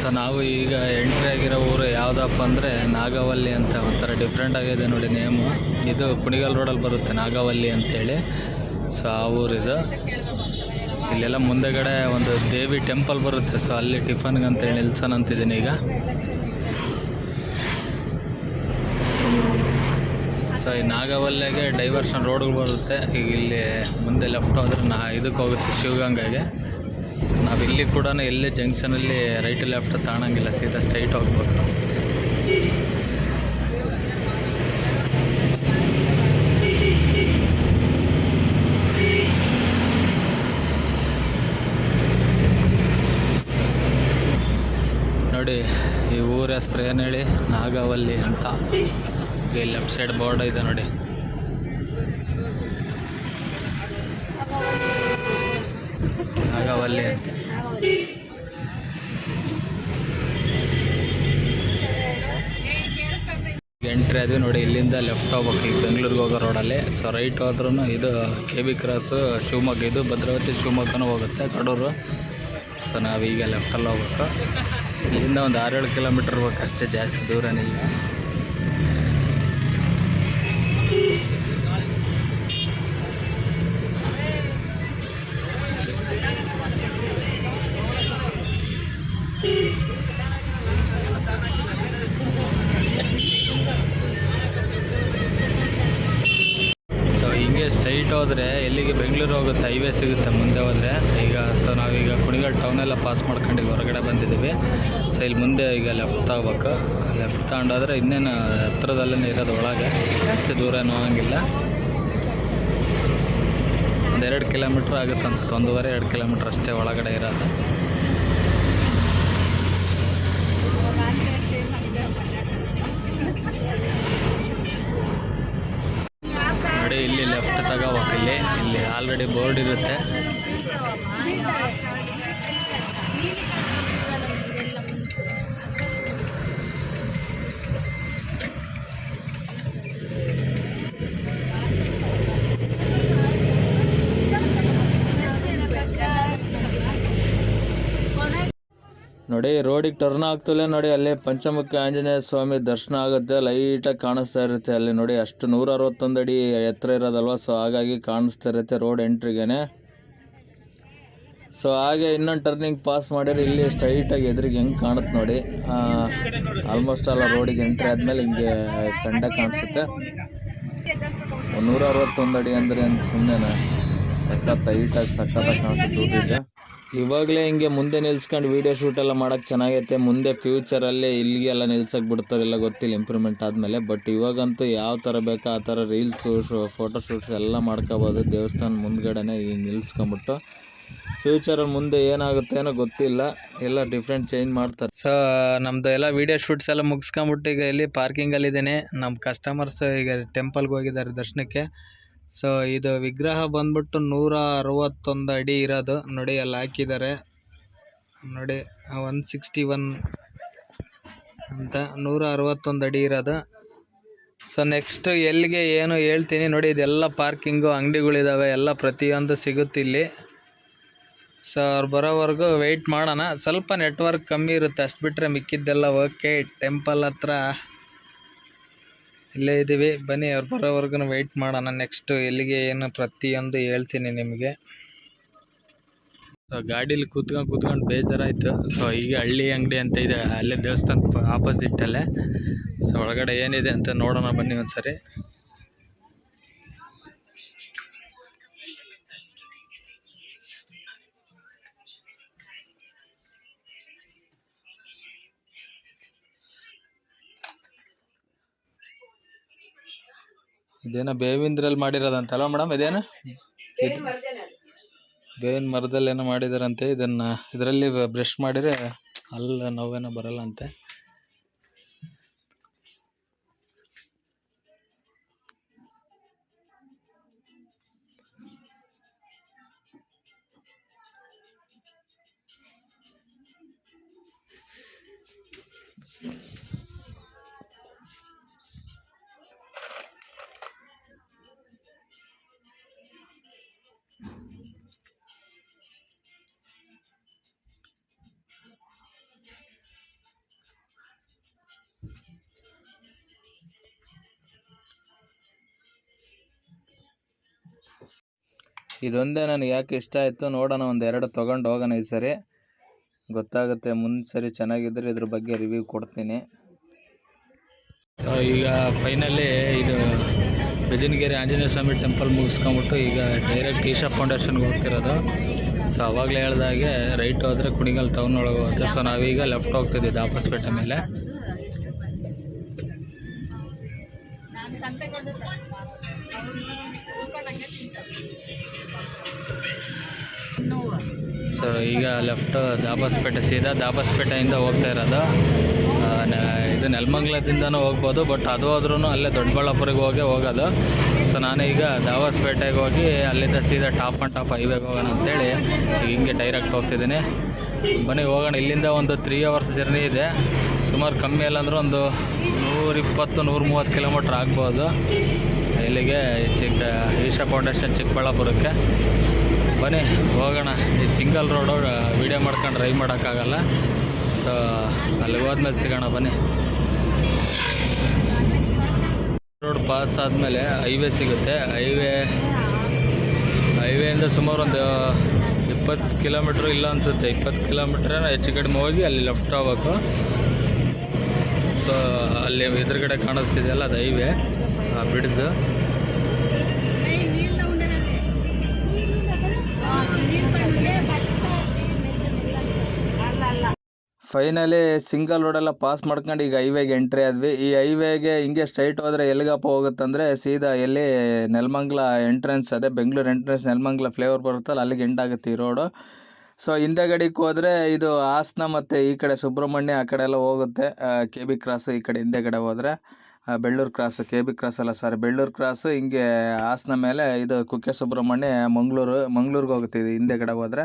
ಸೊ ನಾವು ಈಗ ಎಂಟ್ರಿ ಆಗಿರೋ ಊರು ಯಾವುದಪ್ಪ ಅಂದರೆ ನಾಗವಲ್ಲಿ ಅಂತ ಒಂಥರ ಡಿಫ್ರೆಂಟ್ ಆಗಿದೆ ನೋಡಿ ನೇಮು ಇದು ಕುಣಿಗಲ್ ರೋಡಲ್ಲಿ ಬರುತ್ತೆ ನಾಗವಲ್ಲಿ ಅಂತೇಳಿ. ಸೊ ಆ ಊರಿದು. ಇಲ್ಲೆಲ್ಲ ಮುಂದೆಗಡೆ ಒಂದು ದೇವಿ ಟೆಂಪಲ್ ಬರುತ್ತೆ. ಸೊ ಅಲ್ಲಿ ಟಿಫನ್ಗೆ ಅಂತೇಳಿ ನಿಲ್ಸನ್ ಅಂತಿದ್ದೀನಿ ಈಗ. ಸೊ ಈ ನಾಗವಲ್ಲೆಗೆ ಡೈವರ್ಷನ್ ರೋಡ್ಗಳು ಬರುತ್ತೆ. ಈಗ ಇಲ್ಲಿ ಮುಂದೆ ಲೆಫ್ಟ್ ಹೋದ್ರೆ ನಾ ಇದಕ್ಕೆ ಹೋಗುತ್ತೆ ಶಿವಗಂಗೆಗೆ. ನಾವು ಇಲ್ಲಿ ಕೂಡ ಎಲ್ಲೇ ಜಂಕ್ಷನಲ್ಲಿ ರೈಟ್ ಲೆಫ್ಟ್ ತಾಣಂಗಿಲ್ಲ. ಸೀದಾ ಸ್ಟ್ರೈಟ್ ಹೋಗ್ಬೇಕು ನೋಡಿ ಈ ಊರ ಹೆಸರು ಏನು ಹೇಳಿ? ನಾಗವಲ್ಲಿ ಅಂತ. ಲೆಫ್ಟ್ ಸೈಡ್ ಬೋರ್ಡ್ ಇದೆ ನೋಡಿ. ನಾಗವಲ್ಲಿ. ಎಂಟ್ರಿ ಆದ್ವಿ ನೋಡಿ, ಇಲ್ಲಿಂದ ಲೆಫ್ಟ್ ಹೋಗ್ಬೇಕು. ಈಗ ಬೆಂಗಳೂರಿಗೆ ಹೋಗೋ ರೋಡಲ್ಲಿ ಸೊ ರೈಟ್ ಹೋದ್ರೂ ಇದು ಕೆ ಬಿ ಕ್ರಾಸು ಶಿವಮೊಗ್ಗ. ಇದು ಭದ್ರಾವತಿ ಶಿವಮೊಗ್ಗನೂ ಹೋಗುತ್ತೆ, ಕಡೂರು. ಸೊ ನಾವೀಗ ಲೆಫ್ಟಲ್ಲಿ ಹೋಗ್ಬೇಕು. ಇಲ್ಲಿಂದ ಒಂದು ಆರೇಳು ಕಿಲೋಮೀಟ್ರ್ ಅಷ್ಟೇ ಜಾಸ್ತಿ ದೂರನಿಲ್ಲ ಸ್ಟ್ರೈಟ್ ಹೋದರೆ ಎಲ್ಲಿಗೆ ಬೆಂಗಳೂರು ಹೋಗುತ್ತೆ ಹೈವೇ ಸಿಗುತ್ತೆ ಮುಂದೆ ಹೋದರೆ ಈಗ ಸೊ ನಾವೀಗ ಕುಣಿಗಲ್ ಟೌನೆಲ್ಲ ಪಾಸ್ ಮಾಡ್ಕೊಂಡು ಈಗ ಹೊರಗಡೆ ಬಂದಿದ್ದೀವಿ ಸೊ ಇಲ್ಲಿ ಮುಂದೆ ಈಗ ಲೆಫ್ಟ್ ತಗೊಂಡೋದ್ರೆ ಇನ್ನೇನು ಹತ್ರದಲ್ಲೇ ಇರೋದು ಒಳಗೆ. ಜಾಸ್ತಿ ದೂರ ಏನೂ ಹೋಗಂಗಿಲ್ಲ ಒಂದೆರಡು ಕಿಲೋಮೀಟ್ರ್ ಆಗುತ್ತೆ ಅನ್ಸುತ್ತೆ. ಒಂದೂವರೆ, ಎರಡು ಕಿಲೋಮೀಟ್ರ್ ಅಷ್ಟೇ ಒಳಗಡೆ ಇರೋದು. ನೋಡಿ, ಇಲ್ಲಿ ಲೆಫ್ಟ್ ತಗೋಬೇಕು ಇಲ್ಲಿ. ಇಲ್ಲಿ ಆಲ್ರೆಡಿ ಬೋರ್ಡ್ ಇರುತ್ತೆ. ನೋಡಿ, ರೋಡಿಗೆ ಟರ್ನ್ ಆಗ್ತಲೇ ನೋಡಿ, ಅಲ್ಲಿ ಪಂಚಮುಖಿ ಆಂಜನೇಯ ಸ್ವಾಮಿ ದರ್ಶನ ಆಗುತ್ತೆ. ಲೈಟಾಗಿ ಕಾಣಿಸ್ತಾ ಇರುತ್ತೆ ಅಲ್ಲಿ ನೋಡಿ, ಅಷ್ಟು ನೂರ ಅರವತ್ತೊಂದು ಅಡಿ ಎತ್ತರ ಇರೋದಲ್ವ? ಸೊ ಹಾಗಾಗಿ ಕಾಣಿಸ್ತಾ ಇರುತ್ತೆ ರೋಡ್ ಎಂಟ್ರಿಗೇನೆ ಸೊ ಹಾಗೆ ಇನ್ನೊಂದು ಟರ್ನಿಂಗ್ ಪಾಸ್ ಮಾಡಿದ್ರೆ ಇಲ್ಲಿ ಸ್ಟ್ರೈಟಾಗಿ ಎದುರಿಗೆ ಹೆಂಗೆ ಕಾಣುತ್ತೆ ನೋಡಿ. ಆಲ್ಮೋಸ್ಟ್ ಅಲ್ಲ ರೋಡಿಗೆ ಎಂಟ್ರಿ ಆದಮೇಲೆ ಹಿಂಗೆ ಕಂಡ ಕಾಣಿಸುತ್ತೆ. ನೂರ ಅರವತ್ತೊಂದು ಅಡಿ ಅಂದರೆ ಸುಮ್ಮನೆ ಸಖತ್ ಹೈಟಾಗಿ ಸಖತ್ತಾಗಿ ಕಾಣಿಸುತ್ತೆ ಇವಾಗಲೇ ಹಿಂಗೆ ಮುಂದೆ ನಿಲ್ಸ್ಕೊಂಡು ವೀಡಿಯೋ ಶೂಟ್ ಎಲ್ಲ ಮಾಡೋಕ್ಕೆ ಚೆನ್ನಾಗೈತೆ. ಮುಂದೆ ಫ್ಯೂಚರಲ್ಲಿ ಇಲ್ಲಿಗೆಲ್ಲ ನಿಲ್ಸಕ್ಕೆ ಬಿಡ್ತಾರಿಲ್ಲ ಗೊತ್ತಿಲ್ಲ ಇಂಪ್ರೂವ್ಮೆಂಟ್ ಆದಮೇಲೆ. ಬಟ್ ಇವಾಗಂತೂ ಯಾವ ಥರ ಬೇಕೋ ಆ ಥರ ರೀಲ್ಸು ಶೂ ಫೋಟೋ ಶೂಟ್ಸ್ ಎಲ್ಲ ಮಾಡ್ಕೋಬೋದು. ದೇವಸ್ಥಾನ ಮುಂದ್ಗಡೆನೇ ಈಗ ನಿಲ್ಸ್ಕೊಂಬಿಟ್ಟು. ಫ್ಯೂಚರಲ್ಲಿ ಮುಂದೆ ಏನಾಗುತ್ತೆ ಏನೋ ಗೊತ್ತಿಲ್ಲ. ಎಲ್ಲ ಡಿಫ್ರೆಂಟ್ ಚೇಂಜ್ ಮಾಡ್ತಾರೆ. ಸೊ ನಮ್ಮದು ಎಲ್ಲ ವೀಡಿಯೋ ಶೂಟ್ಸ್ ಎಲ್ಲ ಮುಗಿಸ್ಕೊಂಬಿಟ್ಟು ಈಗ ಇಲ್ಲಿ ಪಾರ್ಕಿಂಗಲ್ಲಿದ್ದೀನಿ ನಮ್ಮ ಕಸ್ಟಮರ್ಸ್ ಈಗ ಟೆಂಪಲ್ಗೆ ಹೋಗಿದ್ದಾರೆ ದರ್ಶನಕ್ಕೆ. ಸೊ ಇದು ವಿಗ್ರಹ ಬಂದ್ಬಿಟ್ಟು ನೂರ ಅರವತ್ತೊಂದು ಅಡಿ ಇರೋದು. ನೋಡಿ, ಅಲ್ಲಿ ಹಾಕಿದ್ದಾರೆ. ನೋಡಿ ಒನ್ ಸಿಕ್ಸ್ಟಿ ಒನ್ ಅಂತ ನೂರ ಅರವತ್ತೊಂದು ಅಡಿ ಇರೋದು. ಸೊ ನೆಕ್ಸ್ಟ್ ಎಲ್ಲಿಗೆ ಏನು ಹೇಳ್ತೀನಿ. ನೋಡಿ, ಇದೆಲ್ಲ ಪಾರ್ಕಿಂಗು ಅಂಗಡಿಗಳಿದ್ದಾವೆ ಎಲ್ಲ ಪ್ರತಿಯೊಂದು ಸಿಗುತ್ತೆ ಇಲ್ಲಿ. ಸೊ ಅವ್ರು ಬರೋವರೆಗೂ ವೆಯ್ಟ್ ಮಾಡೋಣ. ಸ್ವಲ್ಪ ನೆಟ್ವರ್ಕ್ ಕಮ್ಮಿ ಇರುತ್ತೆ. ಅಷ್ಟು ಬಿಟ್ಟರೆ ಮಿಕ್ಕಿದ್ದೆಲ್ಲ ಓಕೆ ಟೆಂಪಲ್ ಹತ್ರ ಇಲ್ಲೇ ಇದ್ದೀವಿ. ಬನ್ನಿ, ಅವ್ರು ಬರೋವರೆಗೂ ವೆಯ್ಟ್ ಮಾಡೋಣ. ನೆಕ್ಸ್ಟು ಎಲ್ಲಿಗೆ, ಏನು ಪ್ರತಿಯೊಂದು ಹೇಳ್ತೀನಿ ನಿಮಗೆ. ಸೊ ಗಾಡೀಲಿ ಕೂತ್ಕೊಂಡು ಕೂತ್ಕೊಂಡು ಬೇಜಾರಾಯಿತು. ಸೊ ಈಗ ಹಳ್ಳಿ ಅಂಗಡಿ ಅಂತ ಇದೆ. ಅಲ್ಲೇ ದೇವಸ್ಥಾನ ಆಪೋಸಿಟಲ್ಲೇ. ಸೊ ಒಳಗಡೆ ಏನಿದೆ ಅಂತ ನೋಡೋಣ ಬನ್ನಿ ಒಂದ್ಸರಿ. ಇದೇನೋ ಬೇವಿಂದ್ರಲ್ಲಿ ಮಾಡಿರೋದಂತಲ್ಲ ಮೇಡಮ್? ಇದೇನು? ಬೇವಿನ ಮರದಲ್ಲಿ ಏನೋ ಮಾಡಿದಾರಂತೆ. ಇದನ್ನ ಇದರಲ್ಲಿ ಬ್ರಷ್ ಮಾಡಿದ್ರೆ ಅಲ್ಲ ನೋವೇನೋ ಬರಲ್ಲ ಅಂತೆ ಇದೊಂದೇ ನನಗೆ ಯಾಕೆ ಇಷ್ಟ ಆಯಿತು ನೋಡೋಣ ಒಂದು ಎರಡು ತೊಗೊಂಡು ಹೋಗೋಣ ಈ ಸರಿ. ಗೊತ್ತಾಗುತ್ತೆ ಮುಂದೆ ಸರಿ ಚೆನ್ನಾಗಿದ್ದರೆ ಇದ್ರ ಬಗ್ಗೆ ರಿವ್ಯೂ ಕೊಡ್ತೀನಿ. ಈಗ ಫೈನಲಿ ಇದು ಬೆಜನಗಿರಿ ಆಂಜನೇಯ ಸ್ವಾಮಿ ಟೆಂಪಲ್ ಮುಗಿಸ್ಕೊಂಬಿಟ್ಟು ಈಗ ಡೈರೆಕ್ಟ್ ಈಶಾ ಫೌಂಡೇಶನ್ಗೆ ಹೋಗ್ತಿರೋದು. ಸೊ ಅವಾಗಲೇ ಹೇಳ್ದಾಗೆ ರೈಟ್ ಹೋದರೆ ಕುಣಿಗಲ್ ಟೌನ್ ಒಳಗೆ ಹೋಗುತ್ತೆ. ಸೊ ನಾವೀಗ ಲೆಫ್ಟ್ ಹೋಗ್ತಿದ್ದೀವಿ ಬೆಟ್ಟ ಮೇಲೆ. ಸೊ ಈಗ ಲೆಫ್ಟ್ ದಾಬಸ್ಪೇಟೆ, ಸೀದಾ ದಾಬಸ್ಪೇಟೆಯಿಂದ ಹೋಗ್ತಾ ಇರೋದು. ಇದು ನೆಲಮಂಗ್ಲದಿಂದನೂ ಹೋಗ್ಬೋದು, ಬಟ್ ಅದು ಹೋದ್ರೂ ಅಲ್ಲೇ ದೊಡ್ಡಬಳ್ಳಾಪುರಿಗೆ ಹೋಗೇ ಹೋಗೋದು. ಸೊ ನಾನೀಗ ದಾಬಸ್ಪೇಟೆಗೆ ಹೋಗಿ ಅಲ್ಲಿಂದ ಸೀದಾ ಟಾಪ್ ಆ್ಯಂಡ್ ಟಾಪ್ ಹೈವೇಗೆ ಹೋಗೋಣ ಅಂತೇಳಿ ಹಿಂಗೆ ಡೈರೆಕ್ಟ್ ಹೋಗ್ತಿದ್ದೀನಿ. ಬನ್ನಿ, ಹೋಗೋಣ. ಇಲ್ಲಿಂದ ಒಂದು ತ್ರೀ ಅವರ್ಸ್ ಜರ್ನಿ ಇದೆ. ಸುಮಾರು ಕಮ್ಮಿ ಇಲ್ಲ ಅಂದ್ರೆ ಒಂದು ನೂರಿಪ್ಪತ್ತು ನೂರು ಮೂವತ್ತು ಕಿಲೋಮೀಟ್ರ್ ಆಗ್ಬೋದು. ಇಲ್ಲಿಗೆ ಚಿಕ್ಕ ಈಶಾ ಫೌಂಡೇಶನ್ ಚಿಕ್ಕಬಳ್ಳಾಪುರಕ್ಕೆ. ಬನ್ನಿ, ಹೋಗೋಣ. ಈ ಸಿಂಗಲ್ ರೋಡು ವೀಡಿಯೋ ಮಾಡ್ಕೊಂಡು ಡ್ರೈವ್ ಮಾಡೋಕ್ಕಾಗಲ್ಲ. ಸೊ ಅಲ್ಲಿಗೆ ಹೋದ್ಮೇಲೆ ಸಿಗೋಣ, ಬನ್ನಿ. ರೋಡ್ ಪಾಸ್ ಆದಮೇಲೆ ಹೈವೇ ಸಿಗುತ್ತೆ. ಹೈವೇ ಹೈವೇಯಿಂದ ಸುಮಾರು ಒಂದು ಇಪ್ಪತ್ತು ಕಿಲೋಮೀಟ್ರ್ ಇಲ್ಲ ಅನಿಸುತ್ತೆ. ಇಪ್ಪತ್ತು ಕಿಲೋಮೀಟ್ರ್ ಹೆಚ್ಚು ಕಡಿಮೆ ಹೋಗಿ ಅಲ್ಲಿ ಲೆಫ್ಟ್ ಹೋಗ್ಬೇಕು ಸೊ ಅಲ್ಲಿ ಎದುರುಗಡೆ ಕಾಣಿಸ್ತಿದೆಯಲ್ಲ ಅದು ಹೈವೇ ಬ್ರಿಡ್ಜ್ ಫೈನಲಿ ಸಿಂಗಲ್ ರೋಡೆಲ್ಲ ಪಾಸ್ ಮಾಡ್ಕೊಂಡು ಈಗ ಹೈವೇಗೆ ಎಂಟ್ರಿ ಆದ್ವಿ. ಈ ಹೈವೇಗೆ ಹಿಂಗೆ ಸ್ಟ್ರೈಟ್ ಹೋದರೆ ಎಲ್ಲಿಗಪ್ಪ ಹೋಗುತ್ತಂದರೆ ಸೀದಾ ಎಲ್ಲಿ ನೆಲಮಂಗ್ಲ ಎಂಟ್ರೆನ್ಸ್ ಅದೇ ಬೆಂಗಳೂರು ಎಂಟ್ರೆನ್ಸ್ ನೆಲಮಂಗ್ಲ ಫ್ಲೇವರ್ ಬರುತ್ತಲ್ಲ ಅಲ್ಲಿಗೆ ಎಂಡ್ ಆಗುತ್ತೆ ಈ ರೋಡು ಸೊ ಹಿಂದೆಗಡೆಗೆ ಹೋದರೆ ಇದು ಹಾಸನ ಮತ್ತು ಈ ಕಡೆ ಸುಬ್ರಹ್ಮಣ್ಯ ಆ ಕಡೆ ಎಲ್ಲ ಹೋಗುತ್ತೆ. ಕೆ ಬಿ ಕ್ರಾಸ್ ಈ ಕಡೆ ಹಿಂದೆಗಡೆ ಹೋದರೆ. Bellur cross, K B cross ಅಲ್ಲ ಸರ್ ಬೆಳ್ಳೂರು ಕ್ರಾಸ್, ಹಿಂಗೆ ಹಾಸನ ಮೇಲೆ ಇದು ಕುಕ್ಕೆ ಸುಬ್ರಹ್ಮಣ್ಯ ಮಂಗಳೂರು, ಮಂಗ್ಳೂರಿಗೆ ಹೋಗುತ್ತೆ ಇದು ಹಿಂದೆಗಡೆ ಹೋದರೆ.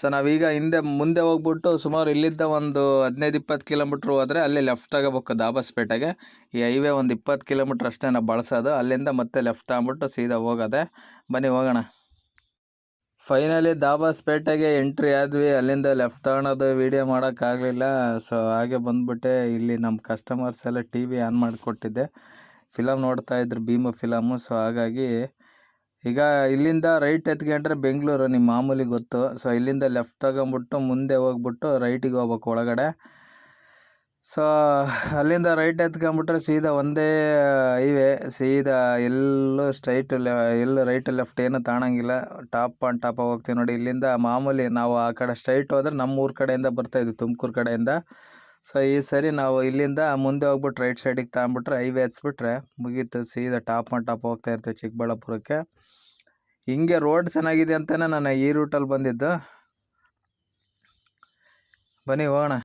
ಸೊ ನಾವೀಗ ಹಿಂದೆ, ಮುಂದೆ ಹೋಗ್ಬಿಟ್ಟು ಸುಮಾರು ಇಲ್ಲಿದ್ದ ಒಂದು ಹದಿನೈದು, ಇಪ್ಪತ್ತು ಕಿಲೋಮೀಟ್ರ್ ಹೋದರೆ ಅಲ್ಲಿ ಲೆಫ್ಟ್ ತಗೋಬೇಕು ದಾಬಸ್ಪೇಟೆಗೆ. ಈ ಹೈವೇ ಒಂದು ಇಪ್ಪತ್ತು ಕಿಲೋಮೀಟ್ರ್ ಅಷ್ಟೇ ನಾವು ಬಳಸೋದು, ಅಲ್ಲಿಂದ ಮತ್ತೆ ಲೆಫ್ಟ್ ತಗೊಂಬಿಟ್ಟು ಸೀದಾ ಹೋಗೋದೆ. ಬನ್ನಿ ಹೋಗೋಣ. ಫೈನಲಿ ದಾಬಾಸ್ಪೇಟೆಗೆ ಎಂಟ್ರಿ ಆದ್ವಿ. ಅಲ್ಲಿಂದ ಲೆಫ್ಟ್ ತಗೊಳೋದು ವೀಡಿಯೋ ಮಾಡೋಕ್ಕಾಗಲಿಲ್ಲ ಸೊ ಹಾಗೆ ಬಂದ್ಬಿಟ್ಟೆ. ಇಲ್ಲಿ ನಮ್ಮ ಕಸ್ಟಮರ್ಸ್ ಎಲ್ಲ ಟಿ ವಿ ಆನ್ ಮಾಡಿಕೊಟ್ಟಿದ್ದೆ. ಫಿಲಮ್ ನೋಡ್ತಾ ಇದ್ರು, ಭೀಮ ಫಿಲಮು ಸೊ ಹಾಗಾಗಿ ಈಗ ಇಲ್ಲಿಂದ ರೈಟ್ ಎತ್ಕೊಂಡ್ರೆ ಬೆಂಗಳೂರು ನಿಮ್ಮ ಮಾಮೂಲಿ ಗೊತ್ತು. ಸೊ ಇಲ್ಲಿಂದ ಲೆಫ್ಟ್ ತಗೊಂಬಿಟ್ಟು ಮುಂದೆ ಹೋಗ್ಬಿಟ್ಟು ರೈಟಿಗೆ ಹೋಗ್ಬೇಕು ಒಳಗಡೆ. ಸೊ ಅಲ್ಲಿಂದ ರೈಟ್ ಎತ್ಕೊಂಬಿಟ್ರೆ ಸೀದಾ ಒಂದೇ ಹೈವೇ ಸೀದಾ ಎಲ್ಲೂ ಸ್ಟ್ರೈಟ್ ಎಲ್ಲೂ ರೈಟ್ ಲೆಫ್ಟ್ ಏನು ತಾಣಂಗಿಲ್ಲ. ಟಾಪ್ ಆನ್ ಟಾಪ್ ಹೋಗ್ತೀವಿ ನೋಡಿ, ಇಲ್ಲಿಂದ ಮಾಮೂಲಿ ನಾವು ಆ ಕಡೆ ಸ್ಟ್ರೈಟ್ ಹೋದ್ರೆ ನಮ್ಮ ಊರ ಕಡೆಯಿಂದ ಬರ್ತಾಯಿದ್ವಿ ತುಮಕೂರು ಕಡೆಯಿಂದ. ಸೊ ಈ ಸರಿ ನಾವು ಇಲ್ಲಿಂದ ಮುಂದೆ ಹೋಗ್ಬಿಟ್ಟು ರೈಟ್ ಸೈಡಿಗೆ ತಗೊಂಬಿಟ್ರೆ ಹೈವೇ ಹಚ್ಬಿಟ್ರೆ ಮುಗೀತು, ಸೀದಾ ಟಾಪ್ ಆನ್ ಟಾಪ್ ಹೋಗ್ತಾ ಇರ್ತೀವಿ ಚಿಕ್ಕಬಳ್ಳಾಪುರಕ್ಕೆ. ಹಿಂಗೆ ರೋಡ್ ಚೆನ್ನಾಗಿದೆ ಅಂತಲೇ ನಾನು ಈ ರೂಟಲ್ಲಿ ಬಂದಿದ್ದು. ಬನ್ನಿ ಹೋಗೋಣ.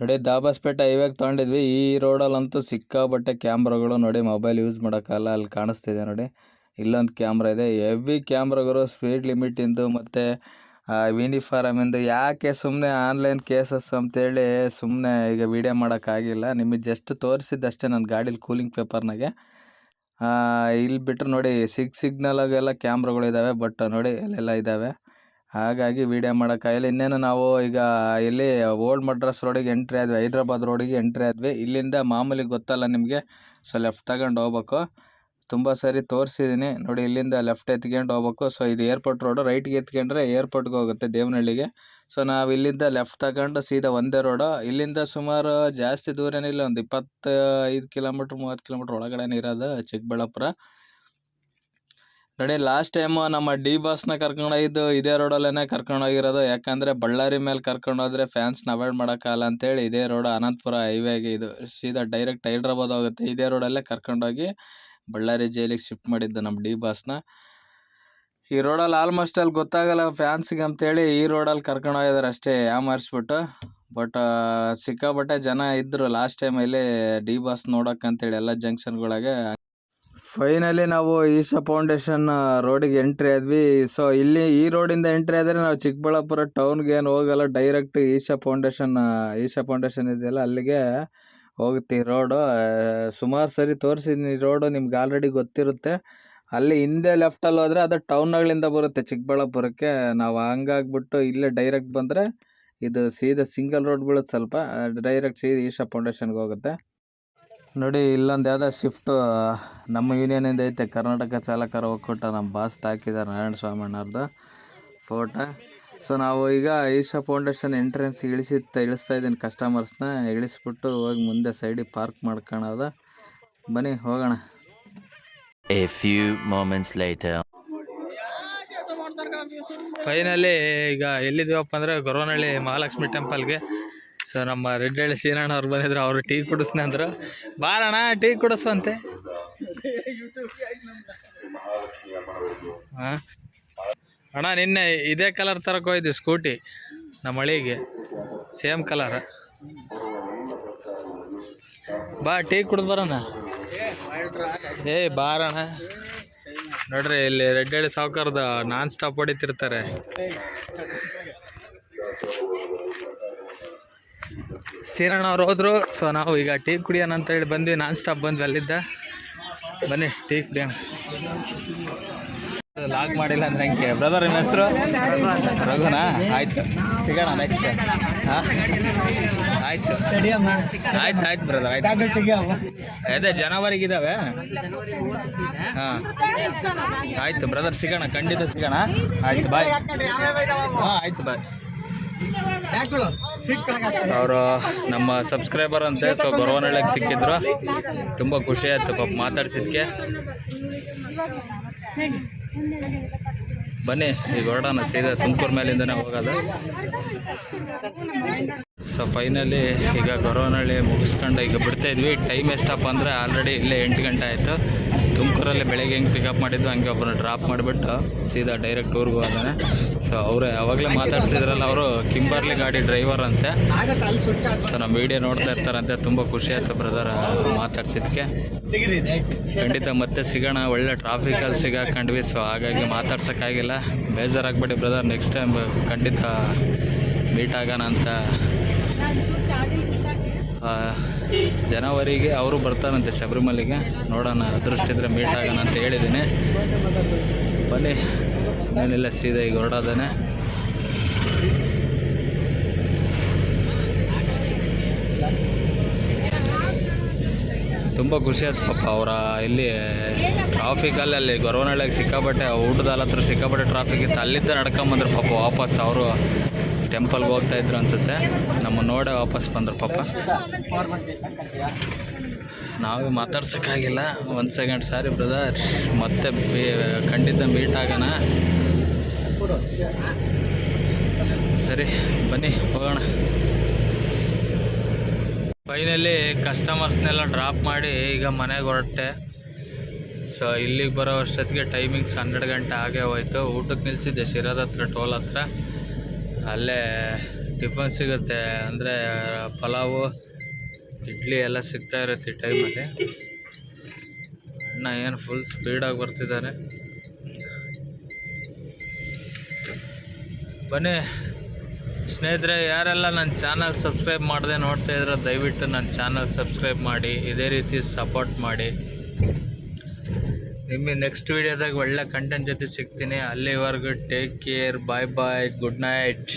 ನೋಡಿ, ದಾಬಾಸ್ಪೇಟೆ ಹೈವೇಗೆ ತೊಗೊಂಡಿದ್ವಿ. ಈ ರೋಡಲ್ಲಂತೂ ಸಿಕ್ಕಾಬಟ್ಟೆ ಕ್ಯಾಮ್ರಾಗಳು ನೋಡಿ, ಮೊಬೈಲ್ ಯೂಸ್ ಮಾಡೋಕ್ಕಲ್ಲ ಅಲ್ಲಿ ಕಾಣಿಸ್ತಿದೆ ನೋಡಿ. ಇಲ್ಲೊಂದು ಕ್ಯಾಮ್ರಾ ಇದೆ. ಹೆವಿ ಕ್ಯಾಮ್ರಾಗಳು, ಸ್ಪೀಡ್ ಲಿಮಿಟಿಂದು ಮತ್ತು ಯೂನಿಫಾರಮಿಂದು ಯಾಕೆ ಸುಮ್ಮನೆ ಆನ್ಲೈನ್ ಕೇಸಸ್ ಅಂತೇಳಿ ಸುಮ್ಮನೆ ಈಗ ವೀಡಿಯೋ ಮಾಡೋಕ್ಕಾಗಿಲ್ಲ. ನಿಮಗೆ ಜಸ್ಟ್ ತೋರಿಸಿದ್ದಷ್ಟೇ ನನ್ನ ಗಾಡೀಲಿ ಕೂಲಿಂಗ್ ಪೇಪರ್ನಾಗೆ. ಇಲ್ಲಿ ಬಿಟ್ಟರೆ ನೋಡಿ, ಸಿಗ್ ಸಿಗ್ನಲಾಗೆಲ್ಲ ಕ್ಯಾಮ್ರಾಗಳಿದ್ದಾವೆ ಬಟ್ ನೋಡಿ, ಅಲ್ಲೆಲ್ಲ ಇದ್ದಾವೆ ಹಾಗಾಗಿ ವೀಡಿಯೋ ಮಾಡೋಕ್ಕಾಗಿಲ್ಲ ಇನ್ನೇನು ನಾವು ಈಗ ಇಲ್ಲಿ ಓಲ್ಡ್ ಮಡ್ರಾಸ್ ರೋಡಿಗೆ ಎಂಟ್ರಿ ಆದ್ವಿ, ಹೈದ್ರಾಬಾದ್ ರೋಡಿಗೆ ಎಂಟ್ರಿ ಆದ್ವಿ. ಇಲ್ಲಿಂದ ಮಾಮೂಲಿ ಗೊತ್ತಲ್ಲ ನಿಮಗೆ. ಸೊ ಲೆಫ್ಟ್ ತಗೊಂಡು ಹೋಗ್ಬೇಕು. ತುಂಬ ಸರಿ ತೋರಿಸಿದ್ದೀನಿ ನೋಡಿ, ಇಲ್ಲಿಂದ ಲೆಫ್ಟ್ ಎತ್ಕೊಂಡು ಹೋಗ್ಬೇಕು. ಸೊ ಇದು ಏರ್ಪೋರ್ಟ್ ರೋಡು ರೈಟ್ಗೆ ಎತ್ಕೊಂಡ್ರೆ ಏರ್ಪೋರ್ಟ್ಗೆ ಹೋಗುತ್ತೆ ದೇವನಹಳ್ಳಿಗೆ. ಸೊ ನಾವು ಇಲ್ಲಿಂದ ಲೆಫ್ಟ್ ತಗೊಂಡು ಸೀದಾ ಒಂದೇ ರೋಡು ಇಲ್ಲಿಂದ ಸುಮಾರು ಜಾಸ್ತಿ ದೂರ ಏನಿಲ್ಲ ಒಂದು ಇಪ್ಪತ್ತೈದು ಕಿಲೋಮೀಟ್ರ್, ಮೂವತ್ತು ಕಿಲೋಮೀಟ್ರ್ ಒಳಗಡೆನೇ ಇರೋದು ಚಿಕ್ಕಬಳ್ಳಾಪುರ. ನೋಡಿ ಲಾಸ್ಟ್ ಟೈಮು ನಮ್ಮ ಡಿ ಬಾಸ್ನ ಕರ್ಕೊಂಡೋಗಿದ್ದು ಇದೇ ರೋಡಲ್ಲೇ ಕರ್ಕೊಂಡೋಗಿರೋದು ಯಾಕಂದರೆ ಬಳ್ಳಾರಿ ಮೇಲೆ ಕರ್ಕೊಂಡೋದ್ರೆ ಫ್ಯಾನ್ಸ್ನ ಅವಾಯ್ಡ್ ಮಾಡೋಕ್ಕಾಗಲ್ಲ ಅಂತೇಳಿ ಇದೇ ರೋಡ್ ಅನಂತಪುರ ಹೈವೇಗೆ ಇದು ಸೀದಾ ಡೈರೆಕ್ಟ್ ಹೈದ್ರಾಬಾದ್ ಹೋಗುತ್ತೆ. ಇದೇ ರೋಡಲ್ಲೇ ಕರ್ಕೊಂಡೋಗಿ ಬಳ್ಳಾರಿ ಜೈಲಿಗೆ ಶಿಫ್ಟ್ ಮಾಡಿದ್ದು ನಮ್ಮ ಡಿ ಬಾಸ್ನ ಈ ರೋಡಲ್ಲಿ ಆಲ್ಮೋಸ್ಟ್ ಅಲ್ಲಿ ಗೊತ್ತಾಗಲ್ಲ ಫ್ಯಾನ್ಸಿಗೆ ಅಂತೇಳಿ ಈ ರೋಡಲ್ಲಿ ಕರ್ಕೊಂಡು ಹೋಗಿದ್ದಾರೆ ಅಷ್ಟೇ ಯಾಮಾರಿಸ್ಬಿಟ್ಟು ಬಟ್ ಸಿಕ್ಕಾಪಟ್ಟೆ ಜನ ಇದ್ದರು ಲಾಸ್ಟ್ ಟೈಮ್ ಇಲ್ಲಿ ಡಿ ಬಾಸ್ ನೋಡೋಕ್ಕಂತೇಳಿ ಎಲ್ಲ ಜಂಕ್ಷನ್ಗಳಿಗೆ ಫೈನಲಿ ನಾವು ಈಶಾ ಫೌಂಡೇಶನ್ ರೋಡಿಗೆ ಎಂಟ್ರಿ ಆದ್ವಿ. ಸೊ ಇಲ್ಲಿ ಈ ರೋಡಿಂದ ಎಂಟ್ರಿ ಆದರೆ ನಾವು ಚಿಕ್ಕಬಳ್ಳಾಪುರ ಟೌನ್ಗೆ ಏನು ಹೋಗಲ್ಲ direct Isha foundation Isha foundation ಇದೆಯಲ್ಲ, ಅಲ್ಲಿಗೆ ಹೋಗುತ್ತೆ ರೋಡು ಸುಮಾರು ಸರಿ ತೋರಿಸಿದ್ದೀನಿ ರೋಡು ನಿಮ್ಗೆ ಆಲ್ರೆಡಿ ಗೊತ್ತಿರುತ್ತೆ. ಅಲ್ಲಿ ಹಿಂದೆ ಲೆಫ್ಟಲ್ಲಿ ಹೋದರೆ ಅದು ಟೌನ್ಗಳಿಂದ ಬರುತ್ತೆ ಚಿಕ್ಕಬಳ್ಳಾಪುರಕ್ಕೆ. ನಾವು ಹಂಗಾಗ್ಬಿಟ್ಟು ಇಲ್ಲೇ ಡೈರೆಕ್ಟ್ ಬಂದರೆ ಇದು ಸೀದಾ ಸಿಂಗಲ್ ರೋಡ್ ಬೀಳುತ್ತೆ ಸ್ವಲ್ಪ ಡೈರೆಕ್ಟ್ ಸೀದಾ ಈಶಾ ಫೌಂಡೇಶನ್ಗೆ ಹೋಗುತ್ತೆ. ನೋಡಿ ಇಲ್ಲೊಂದು ಯಾವುದೋ ಶಿಫ್ಟು ನಮ್ಮ ಯೂನಿಯನಿಂದ ಐತೆ ಕರ್ನಾಟಕ ಚಾಲಕರ ಒಕ್ಕೂಟ ನಮ್ಮ ಬಾಸ್ ಹಾಕಿದ್ದಾರೆ ನಾರಾಯಣ ಸ್ವಾಮಣ್ಣವ್ರದ್ದು ಫೋಟೋ ಸೊ ನಾವು ಈಗ ಈಶಾ ಫೌಂಡೇಶನ್ ಎಂಟ್ರೆನ್ಸ್ ಇಳಿಸಿ ಇಳಿಸ್ತಾ ಇದ್ದೀನಿ ಕಸ್ಟಮರ್ಸ್ನ ಇಳಿಸ್ಬಿಟ್ಟು ಹೋಗಿ ಮುಂದೆ ಸೈಡಿಗೆ ಪಾರ್ಕ್ ಮಾಡ್ಕೊಳೋದು. ಬನ್ನಿ ಹೋಗೋಣ. A few moments light finally ಈಗ ಎಲ್ಲಿದ್ದೀವಪ್ಪ ಅಂದರೆ ಗೊರವನಹಳ್ಳಿ ಮಹಾಲಕ್ಷ್ಮಿ ಟೆಂಪಲ್ಗೆ ಸೊ ನಮ್ಮ ರೆಡ್ ರೆಡ್ಡಳ್ಳಿ ಸೀನಣ್ಣ ಅವ್ರು ಬಂದಿದ್ರು, ಅವರು ಟೀ ಕುಡಿಸ್ನೆ ಅಂದರು. ಬಾರಣ್ಣ, ಟೀ ಕುಡಿಸುವಂತೆ. ಹಾಂ? ಅಣ್ಣ, ನಿನ್ನೆ ಇದೇ ಕಲರ್ ತರಕ್ಕೆ ಹೋಗಿದ್ವಿ ಸ್ಕೂಟಿ ನಮ್ಮ ಹಳಿಗೆ ಸೇಮ್ ಕಲರ್ ಬಾ, ಟೀ ಕುಡ್ದು ಬರೋಣ. ಏ, ಬಾರಣ್ಣ. ನೋಡ್ರಿ, ಇಲ್ಲಿ ರೆಡ್ಡಳ್ಳಿ ಸಾವುಕಾರದ ನಾನ್ ಸ್ಟಾಪ್ ಹೊಡಿತಿರ್ತಾರೆ. ಸೀರಣ್ಣ ಅವ್ರು ಹೋದ್ರು. ಸೊ ನಾವು ಈಗ ಟೀ ಕುಡಿಯೋಣ ಅಂತ ಹೇಳಿ ಬಂದ್ವಿ. ನಾನ್ ಸ್ಟಾಪ್ ಬಂದ್ವಿ ಅಲ್ಲಿದ್ದ. ಬನ್ನಿ, ಟೀ ಕುಡಿಯೋಣ. ಲಾಗ್ ಮಾಡಿಲ್ಲ ಅಂದ್ರೆ ಹಂಗೆ? ಬ್ರದರ್ ನಿಮ್ಮ ಹೆಸರು? ರಘುನಾ? ಆಯ್ತು. ಸಿಗೋಣ ನೆಕ್ಸ್ಟ್ ಹಾಂ? ಆಯ್ತು. ಆಯ್ತು ಆಯ್ತು ಬ್ರದರ್ ಆಯ್ತು. ಅದೇ ಜನವರಿಗಿದಾವೆ ಹಾಂ. ಆಯ್ತು ಬ್ರದರ್ ಸಿಗೋಣ. ಖಂಡಿತ ಸಿಗೋಣ. ಆಯ್ತು ಬಾಯ್ ಹಾಂ, ಆಯ್ತು ಬಾಯ್ ಅವರು ನಮ್ಮ ಸಬ್ಸ್ಕ್ರೈಬರ್ ಅಂತೆ ಸೊ ಗೊರವನಹಳ್ಳಿಗೆ ಸಿಕ್ಕಿದ್ರು. ತುಂಬ ಖುಷಿ ಆಯಿತು ಪಾಪ ಮಾತಾಡ್ಸಿದ್ಕೆ. ಬನ್ನಿ ಈಗ ಹೊರಡೋಣ ಸೀದಾ ತುಮಕೂರು ಮೇಲಿಂದನೇ ಹೋಗೋದು. ಸೊ ಫೈನಲಿ ಈಗ ಗೊರವನಹಳ್ಳಿ ಮುಗಿಸ್ಕೊಂಡು ಈಗ ಬಿಡ್ತಾ ಇದ್ವಿ. ಟೈಮ್ ಎಷ್ಟಪ್ಪ ಅಂದರೆ ಆಲ್ರೆಡಿ ಇಲ್ಲೇ ಎಂಟು ಗಂಟೆ ಆಯಿತು. ತುಮಕೂರಲ್ಲಿ ಬೆಳಗ್ಗೆ ಹೆಂಗೆ ಪಿಕಪ್ ಮಾಡಿದ್ದು ಹಂಗೆ ಒಬ್ಬನ ಡ್ರಾಪ್ ಮಾಡಿಬಿಟ್ಟು ಸೀದಾ ಡೈರೆಕ್ಟ್ ಟೂರ್ಗೆ ಹೋದಾನೆ. ಸೊ ಅವರೇ ಅವಾಗಲೇ ಮಾತಾಡ್ಸಿದ್ರಲ್ಲ ಅವರು ಕಿಂಬರ್ಲಿ ಗಾಡಿ ಡ್ರೈವರ್ ಅಂತೆ. ಸೊ ನಮ್ಮ ವಿಡಿಯೋ ನೋಡ್ತಾ ಇರ್ತಾರಂತೆ. ತುಂಬ ಖುಷಿ ಆಯಿತು ಬ್ರದರ್ ಮಾತಾಡ್ಸಿದ್ದಕ್ಕೆ ಖಂಡಿತ ಮತ್ತೆ ಸಿಗೋಣ. ಒಳ್ಳೆ ಟ್ರಾಫಿಕಲ್ಲಿ ಸಿಗಾಕೊಂಡ್ವಿ. ಸೊ ಹಾಗಾಗಿ ಮಾತಾಡ್ಸೋಕ್ಕಾಗಿಲ್ಲ. ಬೇಜಾರಾಗಬೇಡಿ ಬ್ರದರ್ ನೆಕ್ಸ್ಟ್ ಟೈಮ್ ಖಂಡಿತ ಮೀಟ್ ಆಗೋಣ ಅಂತ ಜನವರಿಗೆ ಅವರು ಬರ್ತಾರಂತೆ ಶಬರಿಮಲೆಗೆ. ನೋಡೋಣ, ಅದೃಷ್ಟ ಇದ್ರೆ ಮೀಟ್ ಆಗೋಣ ಅಂತ ಹೇಳಿದ್ದೀನಿ. ಬನ್ನಿ, ಇನ್ನೇನಿಲ್ಲ, ಸೀದಾ ಈಗ ಹೊರಡೋದೇನೆ. ತುಂಬ ಖುಷಿ ಆಯ್ತು, ಪಾಪ ಅವರ ಇಲ್ಲಿ ಟ್ರಾಫಿಕಲ್ಲಿ ಅಲ್ಲಿ ಗೊರವನಹಳ್ಳಿಗೆ ಸಿಕ್ಕಾಪಟ್ಟೆ, ಊಟದ ಹತ್ರ ಸಿಕ್ಕಾಪಟ್ಟೆ ಟ್ರಾಫಿಕ್ ಇತ್ತು. ಅಲ್ಲಿದ್ದ ನಡ್ಕೊಂಬಂದ್ರು ಪಾಪ ವಾಪಸ್ ಅವರು. ಟೆಂಪಲ್ಗೆ ಹೋಗ್ತಾ ಇದ್ರು ಅನ್ಸುತ್ತೆ. ನಮ್ಮ ನೋಡೇ ವಾಪಸ್ ಬಂದರು ಪಾಪ. ನಾವೇ ಮಾತಾಡ್ಸೋಕ್ಕಾಗಿಲ್ಲ. ಒಂದು ಸೆಕೆಂಡ್ ಸಾರಿ ಬ್ರದರ್ ಮತ್ತೆ ಖಂಡಿತ ಮೀಟ್ ಆಗೋಣ. ಸರಿ, ಬನ್ನಿ, ಹೋಗೋಣ. ಫೈನಲಿ ಕಸ್ಟಮರ್ಸ್ನೆಲ್ಲ ಡ್ರಾಪ್ ಮಾಡಿ ಈಗ ಮನೆಗೆ ಹೊರಟೆ. ಸೊ ಇಲ್ಲಿಗೆ ಬರೋ ಅಷ್ಟೊತ್ತಿಗೆ ಟೈಮಿಂಗ್ಸ್ ಹನ್ನೆರಡು ಗಂಟೆ ಆಗೇ ಹೋಯ್ತು. ಊಟಕ್ಕೆ ನಿಲ್ಲಿಸಿದ್ದೆ ಶಿರಾದ ಹತ್ರ, ಟೋಲ್ ಹತ್ರ. ಅಲ್ಲೇ ಟಿಫನ್ ಸಿಗುತ್ತೆ, ಅಂದರೆ ಪಲಾವು, ಇಡ್ಲಿ ಎಲ್ಲ ಸಿಗ್ತಾ ಇರುತ್ತೆ ಈ ಟೈಮಲ್ಲಿ ಅಣ್ಣ ಏನು ಫುಲ್ ಸ್ಪೀಡಾಗಿ ಬರ್ತಿದ್ದಾರೆ. ಬನ್ನಿ, ಸ್ನೇಹಿತರೆ, ಯಾರೆಲ್ಲ ನನ್ನ ಚಾನಲ್ ಸಬ್ಸ್ಕ್ರೈಬ್ ಮಾಡದೆ ನೋಡ್ತಾ ಇದ್ರೆ ದಯವಿಟ್ಟು ನನ್ನ ಚಾನಲ್ ಸಬ್ಸ್ಕ್ರೈಬ್ ಮಾಡಿ, ಇದೇ ರೀತಿ ಸಪೋರ್ಟ್ ಮಾಡಿ. ನಿಮಗೆ ನೆಕ್ಸ್ಟ್ ವೀಡಿಯೋದಾಗ ಒಳ್ಳೆ ಕಂಟೆಂಟ್ ಜೊತೆ ಸಿಗ್ತೀನಿ. ಅಲ್ಲಿವರೆಗೂ take care bye bye good night